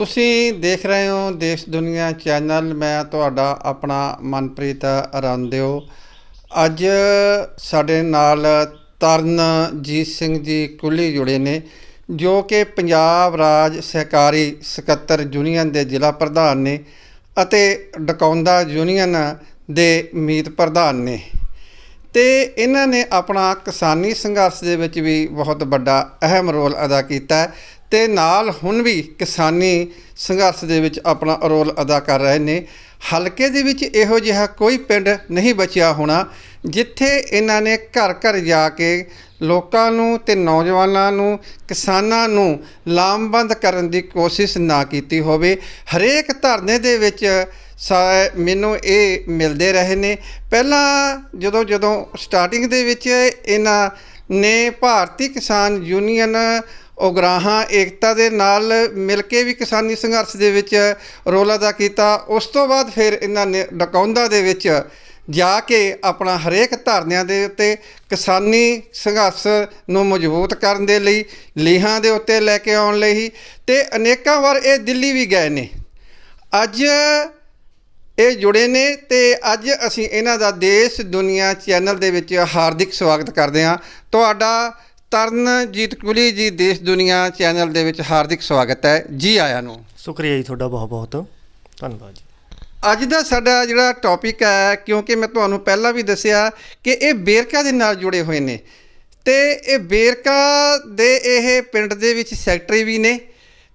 ਤੁਸੀਂ ਦੇਖ ਰਹੇ ਹੋ ਦੇਸ਼ ਦੁਨੀਆ ਚੈਨਲ, ਮੈਂ ਤੁਹਾਡਾ ਆਪਣਾ ਮਨਪ੍ਰੀਤ ਅਰੰਦਿਓ ਅੱਜ ਸਾਡੇ ਨਾਲ ਤਰਨਜੀਤ ਸਿੰਘ ਜੀ ਕੁੱਲੀ ਜੁੜੇ ਨੇ, ਜੋ ਕਿ ਪੰਜਾਬ ਰਾਜ ਸਹਿਕਾਰੀ ਸਕੱਤਰ ਯੂਨੀਅਨ ਦੇ ਜ਼ਿਲ੍ਹਾ ਪ੍ਰਧਾਨ ਨੇ ਅਤੇ ਡਕੌਂਦਾ ਯੂਨੀਅਨ ਦੇ ਮੀਤ ਪ੍ਰਧਾਨ ਨੇ। ਤੇ ਇਹਨਾਂ ਨੇ ਆਪਣਾ ਕਿਸਾਨੀ ਸੰਘਰਸ਼ ਦੇ ਵਿੱਚ ਵੀ ਬਹੁਤ ਵੱਡਾ ਅਹਿਮ ਰੋਲ ਅਦਾ ਕੀਤਾ। ਤੇ ਨਾਲ ਹੁਣ ਵੀ ਕਿਸਾਨੀ ਸੰਘਰਸ਼ ਦੇ ਵਿੱਚ ਆਪਣਾ ਰੋਲ ਅਦਾ ਕਰ ਰਹੇ ਨੇ। ਹਲਕੇ ਦੇ ਵਿੱਚ ਇਹੋ ਜਿਹਾ ਕੋਈ ਪਿੰਡ ਨਹੀਂ ਬਚਿਆ ਹੋਣਾ, ਜਿੱਥੇ ਇਹਨਾਂ ਨੇ ਘਰ ਘਰ ਜਾ ਕੇ ਲੋਕਾਂ ਨੂੰ ਤੇ ਨੌਜਵਾਨਾਂ ਨੂੰ, ਕਿਸਾਨਾਂ ਨੂੰ ਲਾਮਬੰਦ ਕਰਨ ਦੀ ਕੋਸ਼ਿਸ਼ ਨਾ ਕੀਤੀ ਹੋਵੇ। ਹਰੇਕ ਧਰਨੇ ਦੇ ਵਿੱਚ ਸਾ- ਮੈਨੂੰ ਇਹ ਮਿਲਦੇ ਰਹੇ ਨੇ। ਪਹਿਲਾਂ ਜਦੋਂ ਜਦੋਂ ਸਟਾਰਟਿੰਗ ਦੇ ਵਿੱਚ ਇਹਨਾਂ ਨੇ ਭਾਰਤੀ ਕਿਸਾਨ ਯੂਨੀਅਨ ਉਗਰਾਹਾਂ ਏਕਤਾ ਦੇ ਨਾਲ ਮਿਲ ਕੇ ਵੀ ਕਿਸਾਨੀ ਸੰਘਰਸ਼ ਦੇ ਵਿੱਚ ਰੋਲ ਅਦਾ ਕੀਤਾ। ਉਸ ਤੋਂ ਬਾਅਦ ਫਿਰ ਇਹਨਾਂ ਨੇ ਡਕੌਂਦਾ ਦੇ ਵਿੱਚ ਜਾ ਕੇ ਆਪਣਾ ਹਰੇਕ ਧਰਨਿਆਂ ਦੇ ਉੱਤੇ ਕਿਸਾਨੀ ਸੰਘਰਸ਼ ਨੂੰ ਮਜ਼ਬੂਤ ਕਰਨ ਦੇ ਲਈ, ਲੀਹਾਂ ਦੇ ਉੱਤੇ ਲੈ ਕੇ ਆਉਣ ਲਈ ਤੇ ਅਨੇਕਾਂ ਵਾਰ ਇਹ ਦਿੱਲੀ ਵੀ ਗਏ ਨੇ। ਅੱਜ ਇਹ ਜੁੜੇ ਨੇ ਤੇ ਅੱਜ ਅਸੀਂ ਇਹਨਾਂ ਦਾ ਦੇਸ਼ ਦੁਨੀਆ ਚੈਨਲ ਦੇ ਵਿੱਚ ਹਾਰਦਿਕ ਸਵਾਗਤ ਕਰਦੇ ਹਾਂ। ਤੁਹਾਡਾ ਤਰਨਜੀਤ ਕੁਲੀ ਜੀ ਦੇਸ਼ ਦੁਨੀਆ ਚੈਨਲ ਦੇ ਵਿੱਚ ਹਾਰਦਿਕ ਸਵਾਗਤ ਹੈ। ਜੀ ਆਇਆਂ ਨੂੰ। ਸ਼ੁਕਰੀਆ ਜੀ ਤੁਹਾਡਾ ਬਹੁਤ ਬਹੁਤ। ਧੰਨਵਾਦ ਜੀ। ਅੱਜ ਦਾ ਸਾਡਾ ਜਿਹੜਾ ਟੌਪਿਕ ਹੈ ਕਿਉਂਕਿ ਮੈਂ ਤੁਹਾਨੂੰ ਪਹਿਲਾਂ ਵੀ ਦੱਸਿਆ ਕਿ ਇਹ ਬੇਰਕਾ ਦੇ ਨਾਲ ਜੁੜੇ ਹੋਏ ਨੇ। ਤੇ ਇਹ ਬੇਰਕਾ ਦੇ ਇਹ ਪਿੰਡ ਦੇ ਵਿੱਚ ਸੈਕਟਰੀ ਵੀ ਨੇ।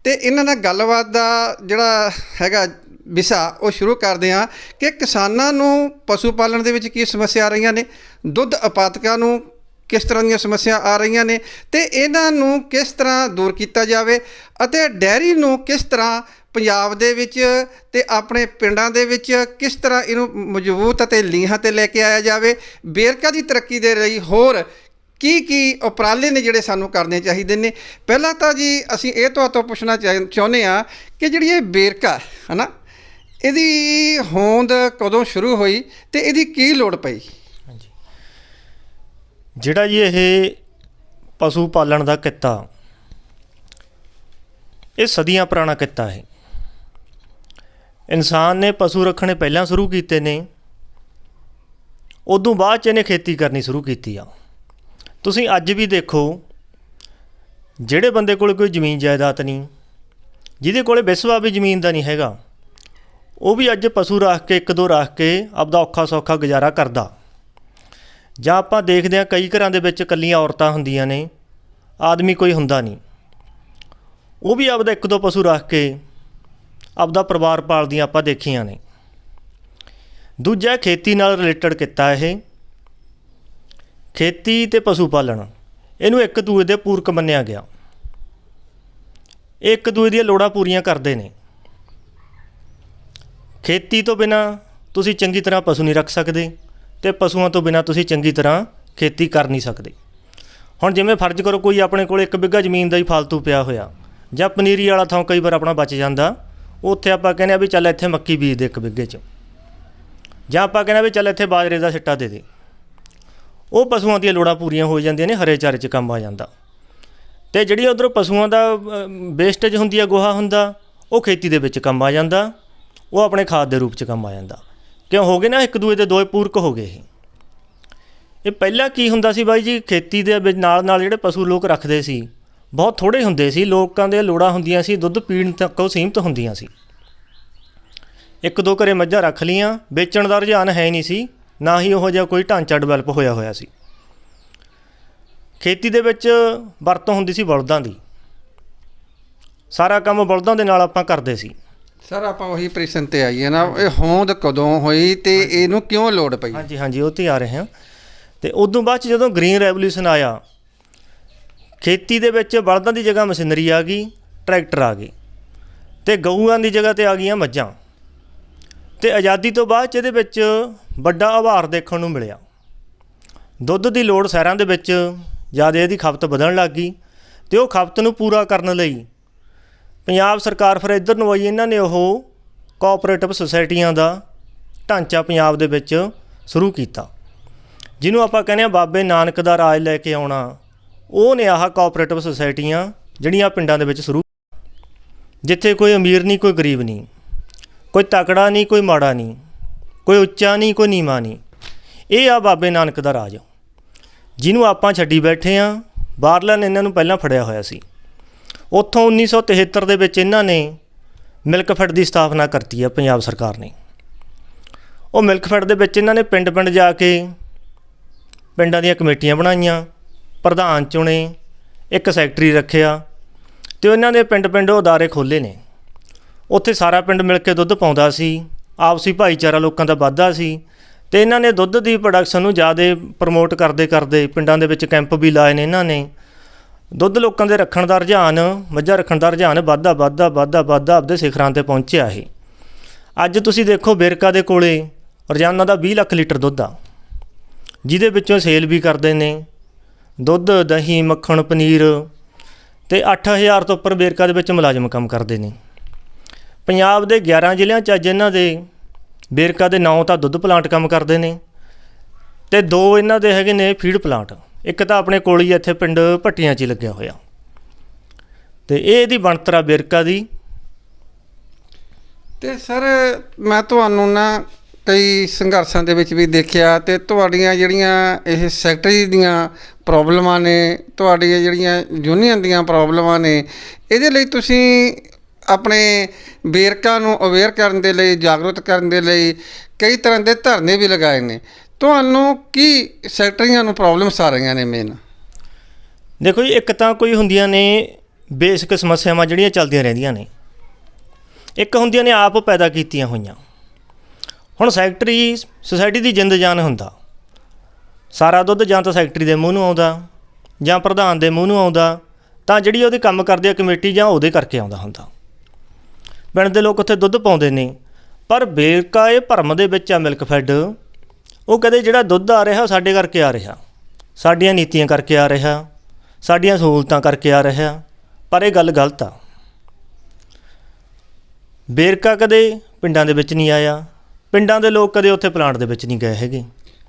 ਤੇ ਇਹਨਾਂ ਨਾਲ ਗੱਲਬਾਤ ਦਾ ਜਿਹੜਾ ਹੈਗਾ ਵਿਸ਼ਾ ਉਹ ਸ਼ੁਰੂ ਕਰਦੇ ਹਾਂ ਕਿ ਕਿਸਾਨਾਂ ਨੂੰ ਪਸ਼ੂ ਪਾਲਣ ਦੇ ਵਿੱਚ ਕੀ ਸਮੱਸਿਆ ਆ ਰਹੀਆਂ ਨੇ ਦੁੱਧ ਉਪਾਦਕਾਂ ਨੂੰ ਕਿਸ ਤਰ੍ਹਾਂ ਦੀਆਂ ਸਮੱਸਿਆ ਆ ਰਹੀਆਂ ਨੇ ਤੇ ਇਹਨਾਂ ਨੂੰ ਕਿਸ ਤਰ੍ਹਾਂ ਦੂਰ ਕੀਤਾ ਜਾਵੇ ਅਤੇ ਡੈਰੀ ਨੂੰ ਕਿਸ ਤਰ੍ਹਾਂ ਪੰਜਾਬ ਦੇ ਵਿੱਚ ਤੇ ਆਪਣੇ ਪਿੰਡਾਂ ਦੇ ਵਿੱਚ ਕਿਸ ਤਰ੍ਹਾਂ ਇਹਨੂੰ ਮਜ਼ਬੂਤ ਅਤੇ ਲੀਹਾਂ ਤੇ ਲੈ ਕੇ ਆਇਆ ਜਾਵੇ, ਬੇਰਕਾ ਦੀ ਤਰੱਕੀ ਦੇ ਲਈ ਹੋਰ ਕੀ ਕੀ ਉਪਰਾਲੇ ਨੇ ਜਿਹੜੇ ਸਾਨੂੰ ਕਰਨੇ ਚਾਹੀਦੇ ਨੇ? ਪਹਿਲਾਂ ਤਾਂ ਜੀ ਅਸੀਂ ਇਹ ਤੁਹਾਤੋਂ ਪੁੱਛਣਾ ਚਾਹ- ਚਾਹੁੰਦੇ ਆ ਕਿ ਜਿਹੜੀ ਇਹ ਬੇਰਕਾ ਨਾ ਇਹਦੀ ਹੋਂਦ ਕਦੋਂ ਸ਼ੁਰੂ ਹੋਈ ਤੇ ਇਹਦੀ ਕੀ ਲੋੜ ਪਈ? ਜਿਹੜਾ ਜੀ ਇਹ ਪਸ਼ੂ ਪਾਲਣ ਦਾ ਕਿੱਤਾ, ਇਹ ਸਦੀਆਂ ਪੁਰਾਣਾ ਕਿੱਤਾ ਹੈ। ਇਨਸਾਨ ਨੇ ਪਸ਼ੂ ਰੱਖਣੇ ਪਹਿਲਾਂ ਸ਼ੁਰੂ ਕੀਤੇ ਨੇ, ਉਦੋਂ ਬਾਅਦ ਚ ਇਹਨੇ ਖੇਤੀ ਕਰਨੀ ਸ਼ੁਰੂ ਕੀਤੀ ਆ। ਤੁਸੀਂ ਅੱਜ ਵੀ ਦੇਖੋ, ਜਿਹੜੇ ਬੰਦੇ ਕੋਲ ਕੋਈ ਜ਼ਮੀਨ ਜਾਇਦਾਦ ਨਹੀਂ, ਜਿਹਦੇ ਕੋਲੇ ਵਿਸਵਾ ਵੀ ਜ਼ਮੀਨ ਦਾ ਨਹੀਂ ਹੈਗਾ, ਉਹ ਵੀ ਅੱਜ ਪਸ਼ੂ ਰੱਖ ਕੇ, ਇੱਕ ਦੋ ਰੱਖ ਕੇ ਆਪਦਾ ਔਖਾ ਸੌਖਾ ਗੁਜ਼ਾਰਾ ਕਰਦਾ। ਜਾਂ ਆਪਾਂ ਦੇਖਦੇ ਹਾਂ ਕਈ ਘਰਾਂ ਦੇ ਵਿੱਚ ਇਕੱਲੀਆਂ ਔਰਤਾਂ ਹੁੰਦੀਆਂ ਨੇ, ਆਦਮੀ ਕੋਈ ਹੁੰਦਾ ਨਹੀਂ। ਉਹ ਵੀ ਆਪਦਾ ਇੱਕ ਦੋ ਪਸ਼ੂ ਰੱਖ ਕੇ ਆਪਦਾ ਪਰਿਵਾਰ ਪਾਲਦੀਆਂ ਆਪਾਂ ਦੇਖੀਆਂ ਨੇ। ਦੂਜਾ ਖੇਤੀ ਨਾਲ ਰਿਲੇਟਡ ਕੀਤਾ ਇਹ। ਖੇਤੀ ਤੇ ਪਸ਼ੂ ਪਾਲਣ, ਇਹਨੂੰ ਇੱਕ ਦੂਜੇ ਦੇ ਪੂਰਕ ਮੰਨਿਆ ਗਿਆ। ਇਹ ਇੱਕ ਦੂਜੇ ਦੀਆਂ ਲੋੜਾਂ ਪੂਰੀਆਂ ਕਰਦੇ ਨੇ। ਖੇਤੀ ਤੋਂ ਬਿਨਾ ਤੁਸੀਂ ਚੰਗੀ ਤਰ੍ਹਾਂ ਪਸ਼ੂ ਨਹੀਂ ਰੱਖ ਸਕਦੇ। ਤੇ ਪਸ਼ੂਆਂ ਤੋਂ ਬਿਨਾ ਤੁਸੀਂ ਚੰਗੀ ਤਰ੍ਹਾਂ ਖੇਤੀ ਕਰ ਨਹੀਂ ਸਕਦੇ। ਹੁਣ ਜਿਵੇਂ ਫਰਜ਼ ਕਰੋ ਕੋਈ ਆਪਣੇ ਕੋਲ ਇੱਕ ਬਿੱਗਾ ਜ਼ਮੀਨ ਦਾ ਹੀ ਫालतू ਪਿਆ ਹੋਇਆ, ਜਾਂ ਪਨੀਰੀ ਵਾਲਾ ਥਾਂ ਕਈ ਵਾਰ ਆਪਣਾ ਬਚ ਜਾਂਦਾ, ਉੱਥੇ ਆਪਾਂ ਕਹਿੰਦੇ ਆ ਵੀ ਚੱਲ ਇੱਥੇ ਮੱਕੀ ਬੀਜ ਦੇ ਇੱਕ ਬਿੱਗੇ 'ਚ। ਜਾਂ ਆਪਾਂ ਕਹਿੰਦੇ ਆ ਵੀ ਚੱਲ ਇੱਥੇ ਬਾਜਰੇ ਦਾ ਸਿੱਟਾ ਦੇ ਦੇ। ਉਹ ਪਸ਼ੂਆਂ ਦੀਆਂ ਲੋੜਾਂ ਪੂਰੀਆਂ ਹੋ ਜਾਂਦੀਆਂ ਨੇ, ਹਰੇ ਚਾਰੇ 'ਚ ਕੰਮ ਆ ਜਾਂਦਾ। ਤੇ ਜਿਹੜੀ ਉਧਰੋਂ ਪਸ਼ੂਆਂ ਦਾ ਵੇਸਟੇਜ ਹੁੰਦੀ ਆ, ਗੋਹਾ ਹੁੰਦਾ, ਉਹ ਖੇਤੀ ਦੇ ਵਿੱਚ ਕੰਮ ਆ ਜਾਂਦਾ, ਉਹ ਆਪਣੇ ਖਾਦ ਦੇ ਰੂਪ 'ਚ ਕੰਮ ਆ ਜਾਂਦਾ। ਕਿਉਂ ਹੋ ਗਏ ਨਾ, ਇੱਕ ਦੂਏ ਦੇ ਦੋਏ ਪੂਰਕ ਹੋ ਗਏ ਇਹ। ਇਹ ਪਹਿਲਾਂ ਕੀ ਹੁੰਦਾ ਸੀ ਬਾਈ ਜੀ, ਖੇਤੀ ਦੇ ਵਿੱਚ ਨਾਲ ਨਾਲ ਜਿਹੜੇ ਪਸ਼ੂ ਲੋਕ ਰੱਖਦੇ ਸੀ, ਬਹੁਤ ਥੋੜੇ ਹੁੰਦੇ ਸੀ, ਲੋਕਾਂ ਦੇ ਲੋੜਾਂ ਹੁੰਦੀਆਂ ਸੀ, ਦੁੱਧ ਪੀਣ ਤੱਕ ਉਹ ਸੀਮਤ ਹੁੰਦੀਆਂ ਸੀ। ਇੱਕ ਦੋ ਘਰੇ ਮੱਝਾਂ ਰੱਖ ਲੀਆਂ ਵੇਚਣ ਦਾ ਰੁਝਾਨ ਹੈ ਨਹੀਂ ਸੀ, ਨਾ ਹੀ ਉਹ ਜਿਹਾ ਕੋਈ ਢਾਂਚਾ ਡਿਵੈਲਪ ਹੋਇਆ ਹੋਇਆ ਸੀ। ਖੇਤੀ ਦੇ ਵਿੱਚ ਵਰਤੋਂ ਹੁੰਦੀ ਸੀ ਬਲਦਾਂ ਦੀ। ਸਾਰਾ ਕੰਮ ਬਲਦਾਂ ਦੇ ਨਾਲ ਆਪਾਂ ਕਰਦੇ ਸੀ। ਸਰ ਆਪਾਂ ਉਹੀ ਪ੍ਰਸ਼ਨ ਤੇ ਆਈਏ ਨਾ ਇਹ ਹੋਂਦ ਕਦੋਂ ਹੋਈ ਤੇ ਇਹਨੂੰ ਕਿਉਂ ਲੋੜ ਪਈ? ਹਾਂਜੀ ਹਾਂਜੀ ਉਹ ਤੇ ਆ ਰਹੇ ਹਾਂ। ਤੇ ਉਦੋਂ ਬਾਅਦ ਚ ਜਦੋਂ ਗ੍ਰੀਨ ਰੈਵੋਲੂਸ਼ਨ ਆਇਆ ਖੇਤੀ ਦੇ ਵਿੱਚ ਬਲਦਾਂ ਦੀ ਜਗ੍ਹਾ ਮਸ਼ੀਨਰੀ ਆ ਗਈ ਟਰੈਕਟਰ ਆ ਗਏ। ਤੇ ਗਊਆਂ ਦੀ ਜਗ੍ਹਾ ਤੇ ਆ ਗਈਆਂ ਮੱਝਾਂ। ਤੇ ਆਜ਼ਾਦੀ ਤੋਂ ਬਾਅਦ ਚ ਇਹਦੇ ਵਿੱਚ ਵੱਡਾ ਆਭਾਰ ਦੇਖਣ ਨੂੰ ਮਿਲਿਆ। ਦੁੱਧ ਦੀ ਲੋੜ ਸ਼ਹਿਰਾਂ ਦੇ ਵਿੱਚ ਜ਼ਿਆਦਾ ਇਹਦੀ ਖਪਤ ਵਧਣ ਲੱਗ ਗਈ। ਤੇ ਉਹ ਖਪਤ ਨੂੰ ਪੂਰਾ ਕਰਨ ਲਈ ਪੰਜਾਬ ਸਰਕਾਰ ਫਿਰ ਇੱਧਰ ਨੂੰ ਆਈ, ਇਹਨਾਂ ਨੇ ਉਹ ਕੋਆਪਰੇਟਿਵ ਸੁਸਾਇਟੀਆਂ ਦਾ ਢਾਂਚਾ ਪੰਜਾਬ ਦੇ ਵਿੱਚ ਸ਼ੁਰੂ ਕੀਤਾ। ਜਿਹਨੂੰ ਆਪਾਂ ਕਹਿੰਦੇ ਆ ਬਾਬੇ ਨਾਨਕ ਦਾ ਰਾਜ ਲੈ ਕੇ ਆਉਣਾ, ਉਹ ਨੇ ਆਹ ਕੋਆਪਰੇਟਿਵ ਸੁਸਾਇਟੀਆਂ ਜਿਹੜੀਆਂ ਪਿੰਡਾਂ ਦੇ ਵਿੱਚ ਸ਼ੁਰੂ ਜਿੱਥੇ ਕੋਈ ਅਮੀਰ ਨਹੀਂ, ਕੋਈ ਗਰੀਬ ਨਹੀਂ, ਕੋਈ ਤਕੜਾ ਨਹੀਂ, ਕੋਈ ਮਾੜਾ ਨਹੀਂ, ਕੋਈ ਉੱਚਾ ਨਹੀਂ, ਕੋਈ ਨੀਵਾਂ ਨਹੀਂ। ਇਹ ਆ ਬਾਬੇ ਨਾਨਕ ਦਾ ਰਾਜ। ਜਿਹਨੂੰ ਆਪਾਂ ਛੱਡੀ ਬੈਠੇ ਆ ਬਾਹਰਲਿਆਂ ਨੇ ਇਹਨਾਂ ਨੂੰ ਪਹਿਲਾਂ ਫੜਿਆ ਹੋਇਆ ਸੀ। ਉੱਥੋਂ 1973 ਦੇ ਵਿੱਚ ਇਹਨਾਂ ਨੇ ਮਿਲਕਫੈਡ ਦੀ ਸਥਾਪਨਾ ਕਰਤੀ ਹੈ, ਪੰਜਾਬ ਸਰਕਾਰ ਨੇ। ਉਹ ਮਿਲਕਫੈਡ ਦੇ ਵਿੱਚ ਇਹਨਾਂ ਨੇ ਪਿੰਡ-ਪਿੰਡ ਜਾ ਕੇ ਪਿੰਡਾਂ ਦੀਆਂ ਕਮੇਟੀਆਂ ਬਣਾਈਆਂ, ਪ੍ਰਧਾਨ ਚੁਣੇ, ਇੱਕ ਸੈਕਟਰੀ ਰੱਖਿਆ ਤੇ ਉਹਨਾਂ ਦੇ ਪਿੰਡ-ਪਿੰਡ ਉਹ ਅਦਾਰੇ ਖੋਲ੍ਹੇ ਨੇ। ਉੱਥੇ ਸਾਰਾ ਪਿੰਡ ਮਿਲ ਕੇ ਦੁੱਧ ਪਾਉਂਦਾ ਸੀ, ਆਪਸੀ ਭਾਈਚਾਰਾ ਲੋਕਾਂ ਦਾ ਵਾਧਾ ਸੀ ਤੇ ਇਹਨਾਂ ਨੇ ਦੁੱਧ ਦੀ ਪ੍ਰੋਡਕਸ਼ਨ ਨੂੰ ਜ਼ਿਆਦਾ ਪ੍ਰਮੋਟ ਕਰਦੇ ਕਰਦੇ ਪਿੰਡਾਂ ਦੇ ਵਿੱਚ ਕੈਂਪ ਵੀ ਲਾਏ ਨੇ ਇਹਨਾਂ ਨੇ। ਦੁੱਧ ਲੋਕਾਂ ਦੇ ਰੱਖਣ ਦਾ ਰੁਝਾਨ, ਮੱਝਾਂ ਰੱਖਣ ਦਾ ਰੁਝਾਨ ਵੱਧਦਾ ਵੱਧਦਾ ਵੱਧਦਾ ਵੱਧਦਾ ਆਪਦੇ ਸਿਖਰਾਂ ਤੇ ਪਹੁੰਚਿਆ ਇਹ। ਅੱਜ ਤੁਸੀਂ ਦੇਖੋ ਬੇਰਕਾ ਦੇ ਕੋਲੇ ਰੋਜ਼ਾਨਾ ਦਾ 20 ਲੱਖ ਲੀਟਰ ਦੁੱਧ ਆ। ਜਿਹਦੇ ਵਿੱਚੋਂ ਸੇਲ ਵੀ ਕਰਦੇ ਨੇ। ਦੁੱਧ, ਦਹੀਂ, ਮੱਖਣ, ਪਨੀਰ ਤੇ 8000 ਤੋਂ ਉੱਪਰ ਬੇਰਕਾ ਦੇ ਵਿੱਚ ਮੁਲਾਜ਼ਮ ਕੰਮ ਕਰਦੇ ਨੇ। ਪੰਜਾਬ ਦੇ 11 ਜ਼ਿਲ੍ਹਿਆਂ 'ਚ ਅੱਜ ਇਹਨਾਂ ਦੇ ਬੇਰਕਾ ਦੇ 9 ਤਾਂ ਦੁੱਧ ਪਲਾਂਟ ਕੰਮ ਕਰਦੇ ਨੇ ਤੇ ਦੋ ਇਹਨਾਂ ਦੇ ਹੈਗੇ ਨੇ ਫੀਡ ਪਲਾਂਟ। ਇੱਕ ਤਾਂ ਆਪਣੇ ਕੋਲ ਹੀ ਇੱਥੇ ਪਿੰਡ ਭੱਟੀਆਂ 'ਚ ਹੀ ਲੱਗਿਆ ਹੋਇਆ। ਤੇ ਇਹ ਇਹਦੀ ਬਣਤਰ ਆ ਬੇਰਕਾ ਦੀ। ਤੇ ਸਰ, ਮੈਂ ਤੁਹਾਨੂੰ ਨਾ ਕਈ ਸੰਘਰਸ਼ਾਂ ਦੇ ਵਿੱਚ ਵੀ ਦੇਖਿਆ ਤੇ ਤੁਹਾਡੀਆਂ ਜਿਹੜੀਆਂ ਇਹ ਸੈਕਟਰੀ ਦੀਆਂ ਪ੍ਰੋਬਲਮਾਂ ਨੇ, ਤੁਹਾਡੀਆਂ ਜਿਹੜੀਆਂ ਯੂਨੀਅਨ ਦੀਆਂ ਪ੍ਰੋਬਲਮਾਂ ਨੇ, ਇਹਦੇ ਲਈ ਤੁਸੀਂ ਆਪਣੇ ਬੇਰਕਾ ਨੂੰ ਅਵੇਅਰ ਕਰਨ ਦੇ ਲਈ, ਜਾਗਰੂਕ ਕਰਨ ਦੇ ਲਈ ਕਈ ਤਰ੍ਹਾਂ ਦੇ ਧਰਨੇ ਵੀ ਲਗਾਏ ਨੇ। ਤੁਹਾਨੂੰ ਕੀ ਸੈਕਟਰੀਆਂ ਨੂੰ ਪ੍ਰੋਬਲਮਸ ਆ ਰਹੀਆਂ ਨੇ ਮੇਨ ਦੇਖੋ ਜੀ, ਇੱਕ ਤਾਂ ਕੋਈ ਹੁੰਦੀਆਂ ਨੇ ਬੇਸਿਕ ਸਮੱਸਿਆਵਾਂ ਜਿਹੜੀਆਂ ਚੱਲਦੀਆਂ ਰਹਿੰਦੀਆਂ ਨੇ। ਇੱਕ ਹੁੰਦੀਆਂ ਨੇ ਆਪ ਪੈਦਾ ਕੀਤੀਆਂ ਹੋਈਆਂ। ਹੁਣ ਸੈਕਟਰੀ ਸੁਸਾਇਟੀ ਦੀ ਜਿੰਦ ਜਾਨ ਹੁੰਦਾ। ਸਾਰਾ ਦੁੱਧ ਜਾਂ ਤਾਂ ਸੈਕਟਰੀ ਦੇ ਮੂੰਹ ਨੂੰ ਆਉਂਦਾ, ਜਾਂ ਪ੍ਰਧਾਨ ਦੇ ਮੂੰਹ ਨੂੰ ਆਉਂਦਾ, ਤਾਂ ਜਿਹੜੀ ਉਹਦੇ ਕੰਮ ਕਰਦੀ ਆ ਕਮੇਟੀ ਜਾਂ ਉਹਦੇ ਕਰਕੇ ਆਉਂਦਾ ਹੁੰਦਾ। ਪਿੰਡ ਦੇ ਲੋਕ ਉੱਥੇ ਦੁੱਧ ਪਾਉਂਦੇ ਨੇ, ਪਰ ਬੇਰਕਾ ਇਹ ਭਰਮ ਦੇ ਵਿੱਚ ਆ ਮਿਲਕ ਫੈਡ। ਉਹ ਕਦੇ ਜਿਹੜਾ ਦੁੱਧ ਆ ਰਿਹਾ ਉਹ ਸਾਡੇ ਕਰਕੇ ਆ ਰਿਹਾ। ਸਾਡੀਆਂ ਨੀਤੀਆਂ ਕਰਕੇ ਆ ਰਿਹਾ ਸਾਡੀਆਂ ਸਹੂਲਤਾਂ ਕਰਕੇ ਆ ਰਿਹਾ ਪਰ ਇਹ ਗੱਲ ਗਲਤ ਆ। ਬੇਰਕਾ ਕਦੇ ਪਿੰਡਾਂ ਦੇ ਵਿੱਚ ਨਹੀਂ ਆਇਆ ਪਿੰਡਾਂ ਦੇ ਲੋਕ ਕਦੇ ਉੱਥੇ ਪਲਾਂਟ ਦੇ ਵਿੱਚ ਨਹੀਂ ਗਏ ਹੈਗੇ।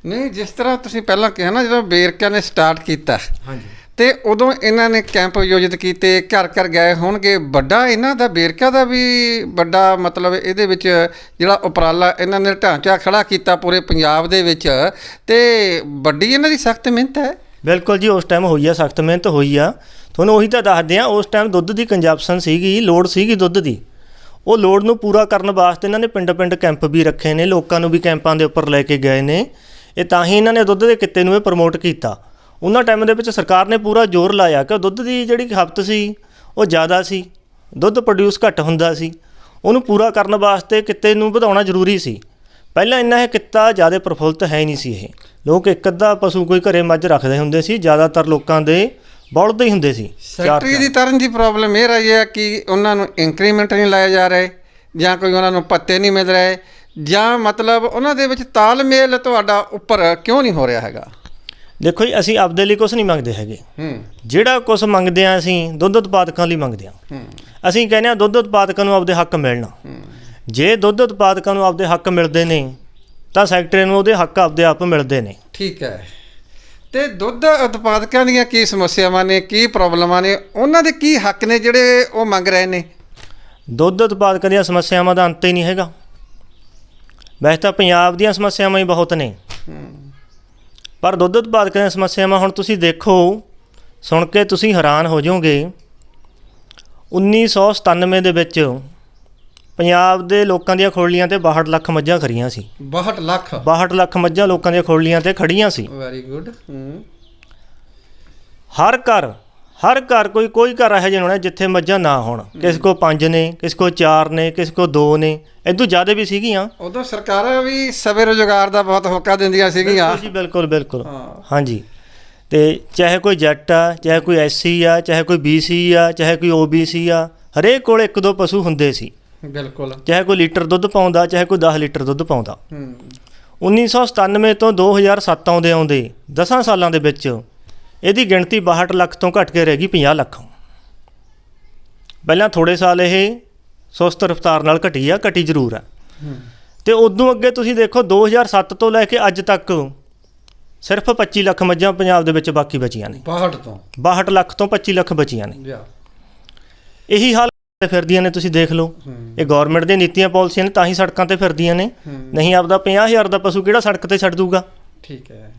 ਨਹੀਂ ਜਿਸ ਤਰ੍ਹਾਂ ਤੁਸੀਂ ਪਹਿਲਾਂ ਕਿਹਾ ਨਾ ਜਦੋਂ ਬੇਰਕਾ ਨੇ ਸਟਾਰਟ ਕੀਤਾ ਹਾਂਜੀ। ਤੇ ਉਦੋਂ ਇਹਨਾਂ ਨੇ ਕੈਂਪ ਆਯੋਜਿਤ ਕੀਤੇ, ਘਰ ਘਰ ਗਏ ਹੋਣਗੇ। ਵੱਡਾ ਇਹਨਾਂ ਦਾ, ਬੇਰਕਾ ਦਾ ਵੀ ਵੱਡਾ ਮਤਲਬ ਇਹਦੇ ਵਿੱਚ ਜਿਹੜਾ ਉਪਰਾਲਾ ਇਹਨਾਂ ਨੇ ਢਾਂਚਾ ਖੜਾ ਕੀਤਾ ਪੂਰੇ ਪੰਜਾਬ ਦੇ ਵਿੱਚ। ਤੇ ਵੱਡੀ ਇਹਨਾਂ ਦੀ ਸਖਤ ਮਿਹਨਤ ਹੈ। ਬਿਲਕੁਲ ਜੀ, ਉਸ ਟਾਈਮ ਹੋਈ ਆ, ਸਖਤ ਮਿਹਨਤ ਹੋਈ ਆ। ਤੁਹਾਨੂੰ ਉਹੀ ਤਾਂ ਦੱਸਦੇ ਆ ਉਸ ਟਾਈਮ ਦੁੱਧ ਦੀ ਕੰਜਪਸ਼ਨ ਸੀਗੀ, ਲੋੜ ਸੀਗੀ ਦੁੱਧ ਦੀ। ਉਹ ਲੋੜ ਨੂੰ ਪੂਰਾ ਕਰਨ ਵਾਸਤੇ ਇਹਨਾਂ ਨੇ ਪਿੰਡ-ਪਿੰਡ ਕੈਂਪ ਵੀ ਰੱਖੇ ਨੇ, ਲੋਕਾਂ ਨੂੰ ਵੀ ਕੈਂਪਾਂ ਦੇ ਉੱਪਰ ਲੈ ਕੇ ਗਏ ਨੇ। ਇਹ ਤਾਂ ਹੀ ਇਹਨਾਂ ਨੇ ਦੁੱਧ ਦੇ ਕਿੱਤੇ ਨੂੰ ਇਹ ਪ੍ਰਮੋਟ ਕੀਤਾ। ਉਹਨਾਂ ਟਾਈਮ ਦੇ ਵਿੱਚ ਸਰਕਾਰ ਨੇ ਪੂਰਾ ਜ਼ੋਰ ਲਾਇਆ ਕਿ ਦੁੱਧ ਦੀ ਜਿਹੜੀ ਖਪਤ ਸੀ ਉਹ ਜ਼ਿਆਦਾ ਸੀ ਦੁੱਧ ਪ੍ਰੋਡਿਊਸ ਘੱਟ ਹੁੰਦਾ ਸੀ ਉਹਨੂੰ ਪੂਰਾ ਕਰਨ ਵਾਸਤੇ ਕਿੱਤੇ ਨੂੰ ਵਧਾਉਣਾ ਜ਼ਰੂਰੀ ਸੀ। ਪਹਿਲਾਂ ਇੰਨਾ ਇਹ ਕਿੱਤਾ ਜ਼ਿਆਦਾ ਪ੍ਰਫੁੱਲਤ ਹੈ ਨਹੀਂ ਸੀ ਇਹ। ਲੋਕ ਇੱਕ ਅੱਧਾ ਪਸ਼ੂ ਕੋਈ ਘਰੇ ਮੱਝ ਰੱਖਦੇ ਹੁੰਦੇ ਸੀ ਜ਼ਿਆਦਾਤਰ ਲੋਕਾਂ ਦੇ ਬਲਦ ਹੀ ਹੁੰਦੇ ਸੀ। ਸੈਕਟਰੀ ਦੀ ਤਰਨ ਦੀ ਪ੍ਰੋਬਲਮ ਇਹ ਰਹੀ ਹੈ ਕਿ ਉਹਨਾਂ ਨੂੰ ਇੰਕਰੀਮੈਂਟ ਨਹੀਂ ਲਾਇਆ ਜਾ ਰਿਹਾ ਜਾਂ ਕੋਈ ਉਹਨਾਂ ਨੂੰ ਪੱਤੇ ਨਹੀਂ ਮਿਲ ਰਹੇ ਜਾਂ ਮਤਲਬ ਉਹਨਾਂ ਦੇ ਵਿੱਚ ਤਾਲਮੇਲ ਤੁਹਾਡਾ ਉੱਪਰ ਕਿਉਂ ਨਹੀਂ ਹੋ ਰਿਹਾ ਹੈਗਾ? ਦੇਖੋ ਜੀ ਅਸੀਂ ਆਪਦੇ ਲਈ ਕੁਝ ਨਹੀਂ ਮੰਗਦੇ ਹੈਗੇ। ਹੂੰ। ਜਿਹੜਾ ਕੁਝ ਮੰਗਦੇ ਆ ਅਸੀਂ ਦੁੱਧ ਉਤਪਾਦਕਾਂ ਲਈ ਮੰਗਦੇ ਆ ਹੂੰ। ਅਸੀਂ ਕਹਿੰਦੇ ਆ ਦੁੱਧ ਉਤਪਾਦਕਾਂ ਨੂੰ ਆਪਦੇ ਹੱਕ ਮਿਲਣ। ਜੇ ਦੁੱਧ ਉਤਪਾਦਕਾਂ ਨੂੰ ਆਪਦੇ ਹੱਕ ਮਿਲਦੇ ਨੇ ਤਾਂ ਸੈਕਟਰੀ ਨੂੰ ਉਹਦੇ ਹੱਕ ਆਪਦੇ ਆਪ ਮਿਲਦੇ ਨੇ। ਠੀਕ ਹੈ। ਤੇ ਦੁੱਧ ਉਤਪਾਦਕਾਂ ਦੀਆਂ ਕੀ ਸਮੱਸਿਆਵਾਂ ਨੇ ਕੀ ਪ੍ਰੋਬਲਮਾਂ ਨੇ? ਉਹਨਾਂ ਦੇ ਕੀ ਹੱਕ ਨੇ ਜਿਹੜੇ ਉਹ ਮੰਗ ਰਹੇ ਨੇ? ਦੁੱਧ ਉਤਪਾਦਕਾਂ ਦੀਆਂ ਸਮੱਸਿਆਵਾਂ ਦਾ ਅੰਤ ਹੀ ਨਹੀਂ ਹੈਗਾ। ਵੈਸੇ ਤਾਂ ਪੰਜਾਬ ਦੀਆਂ ਸਮੱਸਿਆਵਾਂ ਹੀ ਬਹੁਤ ਨੇ। ਪਰ ਦੁੱਧ ਉਤਪਾਦਕਾਂ ਦੀਆਂ ਸਮੱਸਿਆਵਾਂ ਹੁਣ ਤੁਸੀਂ ਦੇਖੋ ਸੁਣ ਕੇ ਤੁਸੀਂ ਹੈਰਾਨ ਹੋ ਜਾਓਗੇ। 1997 ਦੇ ਵਿੱਚ ਪੰਜਾਬ ਦੇ ਲੋਕਾਂ ਦੀਆਂ ਖੋਲੀਆਂ ਤੇ 62 ਲੱਖ ਮੱਝਾਂ ਖੜੀਆਂ ਸੀ। 62 ਲੱਖ? 62 ਲੱਖ ਮੱਝਾਂ ਲੋਕਾਂ ਦੀਆਂ ਖੋਲੀਆਂ ਤੇ ਖੜੀਆਂ ਸੀ। ਵੈਰੀ ਗੁੱਡ ਹੂੰ। ਹਰ ਘਰ ਹਰ ਘਰ ਕੋਈ ਕੋਈ ਘਰ ਇਹੋ ਜਿਹਾ ਹੋਣਾ ਜਿੱਥੇ ਮੱਝਾਂ ਨਾ ਹੋਣ। ਕਿਸੇ ਕੋ ਪੰਜ ਨੇ ਕਿਸੇ ਕੋ ਚਾਰ ਨੇ ਕਿਸੇ ਕੋ ਦੋ ਨੇ ਇਦੋਂ ਜ਼ਿਆਦਾ ਵੀ ਸੀਗੀਆਂ। ਉਦੋਂ ਸਰਕਾਰਾਂ ਵੀ ਸਵੇ ਰੁਜ਼ਗਾਰ ਦਾ ਬਹੁਤ ਹੋਕਾ ਦਿੰਦੀਆਂ ਸੀਗੀਆਂ। ਜੀ ਬਿਲਕੁਲ ਬਿਲਕੁਲ। ਹਾਂਜੀ। ਤੇ ਚਾਹੇ ਕੋਈ ਜੱਟ ਆ ਚਾਹੇ ਕੋਈ ਐਸਸੀ ਆ ਚਾਹੇ ਕੋਈ ਬੀਸੀ ਆ ਚਾਹੇ ਕੋਈ ਓਬੀਸੀ ਆ ਹਰੇਕ ਕੋਲ ਇੱਕ ਦੋ ਪਸ਼ੂ ਹੁੰਦੇ ਸੀ। ਬਿਲਕੁਲ। ਚਾਹੇ ਕੋਈ ਲੀਟਰ ਦੁੱਧ ਪਾਉਂਦਾ ਚਾਹੇ ਕੋਈ 10 ਲੀਟਰ ਦੁੱਧ ਪਾਉਂਦਾ। ਹੂੰ। 1997 ਤੋਂ 2007 ਆਉਂਦੇ ਆਉਂਦੇ 10 ਸਾਲਾਂ ਦੇ ਵਿੱਚ ਇਹਦੀ ਗਿਣਤੀ 62 ਲੱਖ ਤੋਂ ਘਟ ਕੇ ਰਹਿ ਗਈ 50 ਲੱਖ ਪਹਿਲਾਂ ਥੋੜੇ ਸਾਲ ਇਹ ਸੁਸਤ ਰਫ਼ਤਾਰ ਨਾਲ ਘਟੀ ਆ ਘਟੀ ਜ਼ਰੂਰ ਆ। ਤੇ ਉਦੋਂ ਅੱਗੇ ਤੁਸੀਂ ਦੇਖੋ 2007 ਤੋਂ ਲੈ ਕੇ ਅੱਜ ਤੱਕ ਸਿਰਫ 25 ਲੱਖ ਮੱਝਾਂ ਪੰਜਾਬ ਦੇ ਵਿੱਚ ਬਾਕੀ ਬਚੀਆਂ ਨੇ। 62 ਤੋਂ? 62 ਲੱਖ ਤੋਂ 25 ਲੱਖ ਬਚੀਆਂ ਨੇ। ਇਹੀ ਹਾਲ ਤੇ ਫਿਰਦੀਆਂ ਨੇ ਤੁਸੀਂ ਦੇਖ ਲਓ। ਇਹ ਗਵਰਨਮੈਂਟ ਦੀਆਂ ਨੀਤੀਆਂ ਪਾਲਿਸੀਆਂ ਨੇ ਤਾਂ ਹੀ ਸੜਕਾਂ ਤੇ ਫਿਰਦੀਆਂ ਨੇ। ਨਹੀਂ ਆਪਦਾ 50000 ਦਾ ਪਸ਼ੂ ਕਿਹੜਾ ਸੜਕ ਤੇ ਛੱਡ ਦੂਗਾ? ਠੀਕ ਹੈ।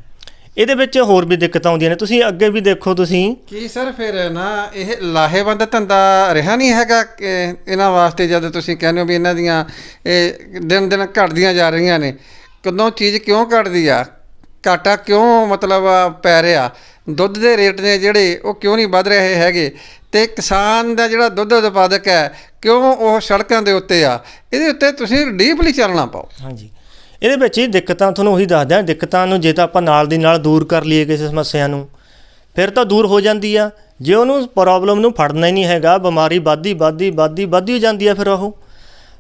ਇਹਦੇ ਵਿੱਚ ਹੋਰ ਵੀ ਦਿੱਕਤਾਂ ਆਉਂਦੀਆਂ ਨੇ। ਤੁਸੀਂ ਅੱਗੇ ਵੀ ਦੇਖੋ ਤੁਸੀਂ। ਕੀ ਸਰ ਫਿਰ ਨਾ ਇਹ ਲਾਹੇਵੰਦ ਧੰਦਾ ਰਿਹਾ ਨਹੀਂ ਹੈਗਾ ਕਿ ਇਹਨਾਂ ਵਾਸਤੇ ਜਦ ਤੁਸੀਂ ਕਹਿੰਦੇ ਹੋ ਵੀ ਇਹਨਾਂ ਦੀਆਂ ਇਹ ਦਿਨ ਦਿਨ ਘਟਦੀਆਂ ਜਾ ਰਹੀਆਂ ਨੇ। ਕਦੋਂ ਚੀਜ਼ ਕਿਉਂ ਘਟਦੀ ਆ? ਘਾਟਾ ਕਿਉਂ ਮਤਲਬ ਪੈ ਰਿਹਾ? ਦੁੱਧ ਦੇ ਰੇਟ ਨੇ ਜਿਹੜੇ ਉਹ ਕਿਉਂ ਨਹੀਂ ਵੱਧ ਰਹੇ ਹੈਗੇ? ਤੇ ਕਿਸਾਨ ਦਾ ਜਿਹੜਾ ਦੁੱਧ ਉਤਪਾਦਕ ਹੈ ਕਿਉਂ ਉਹ ਸੜਕਾਂ ਦੇ ਉੱਤੇ ਆ? ਇਹਦੇ ਉੱਤੇ ਤੁਸੀਂ ਡੀਪਲੀ ਚੱਲਣਾ ਪਾਓ। ਹਾਂਜੀ। ਇਹਦੇ ਵਿੱਚ ਹੀ ਦਿੱਕਤਾਂ ਤੁਹਾਨੂੰ ਉਹੀ ਦੱਸਦਿਆਂ ਦਿੱਕਤਾਂ ਨੂੰ ਜੇ ਤਾਂ ਆਪਾਂ ਨਾਲ ਦੀ ਨਾਲ ਦੂਰ ਕਰ ਲਈਏ ਕਿਸੇ ਸਮੱਸਿਆ ਨੂੰ ਫਿਰ ਤਾਂ ਦੂਰ ਹੋ ਜਾਂਦੀ ਆ। ਜੇ ਉਹਨੂੰ ਪ੍ਰੋਬਲਮ ਨੂੰ ਫੜਨਾ ਹੀ ਨਹੀਂ ਹੈਗਾ ਬਿਮਾਰੀ ਵੱਧਦੀ ਵੱਧਦੀ ਵੱਧਦੀ ਵੱਧਦੀ ਜਾਂਦੀ ਆ ਫਿਰ ਉਹ।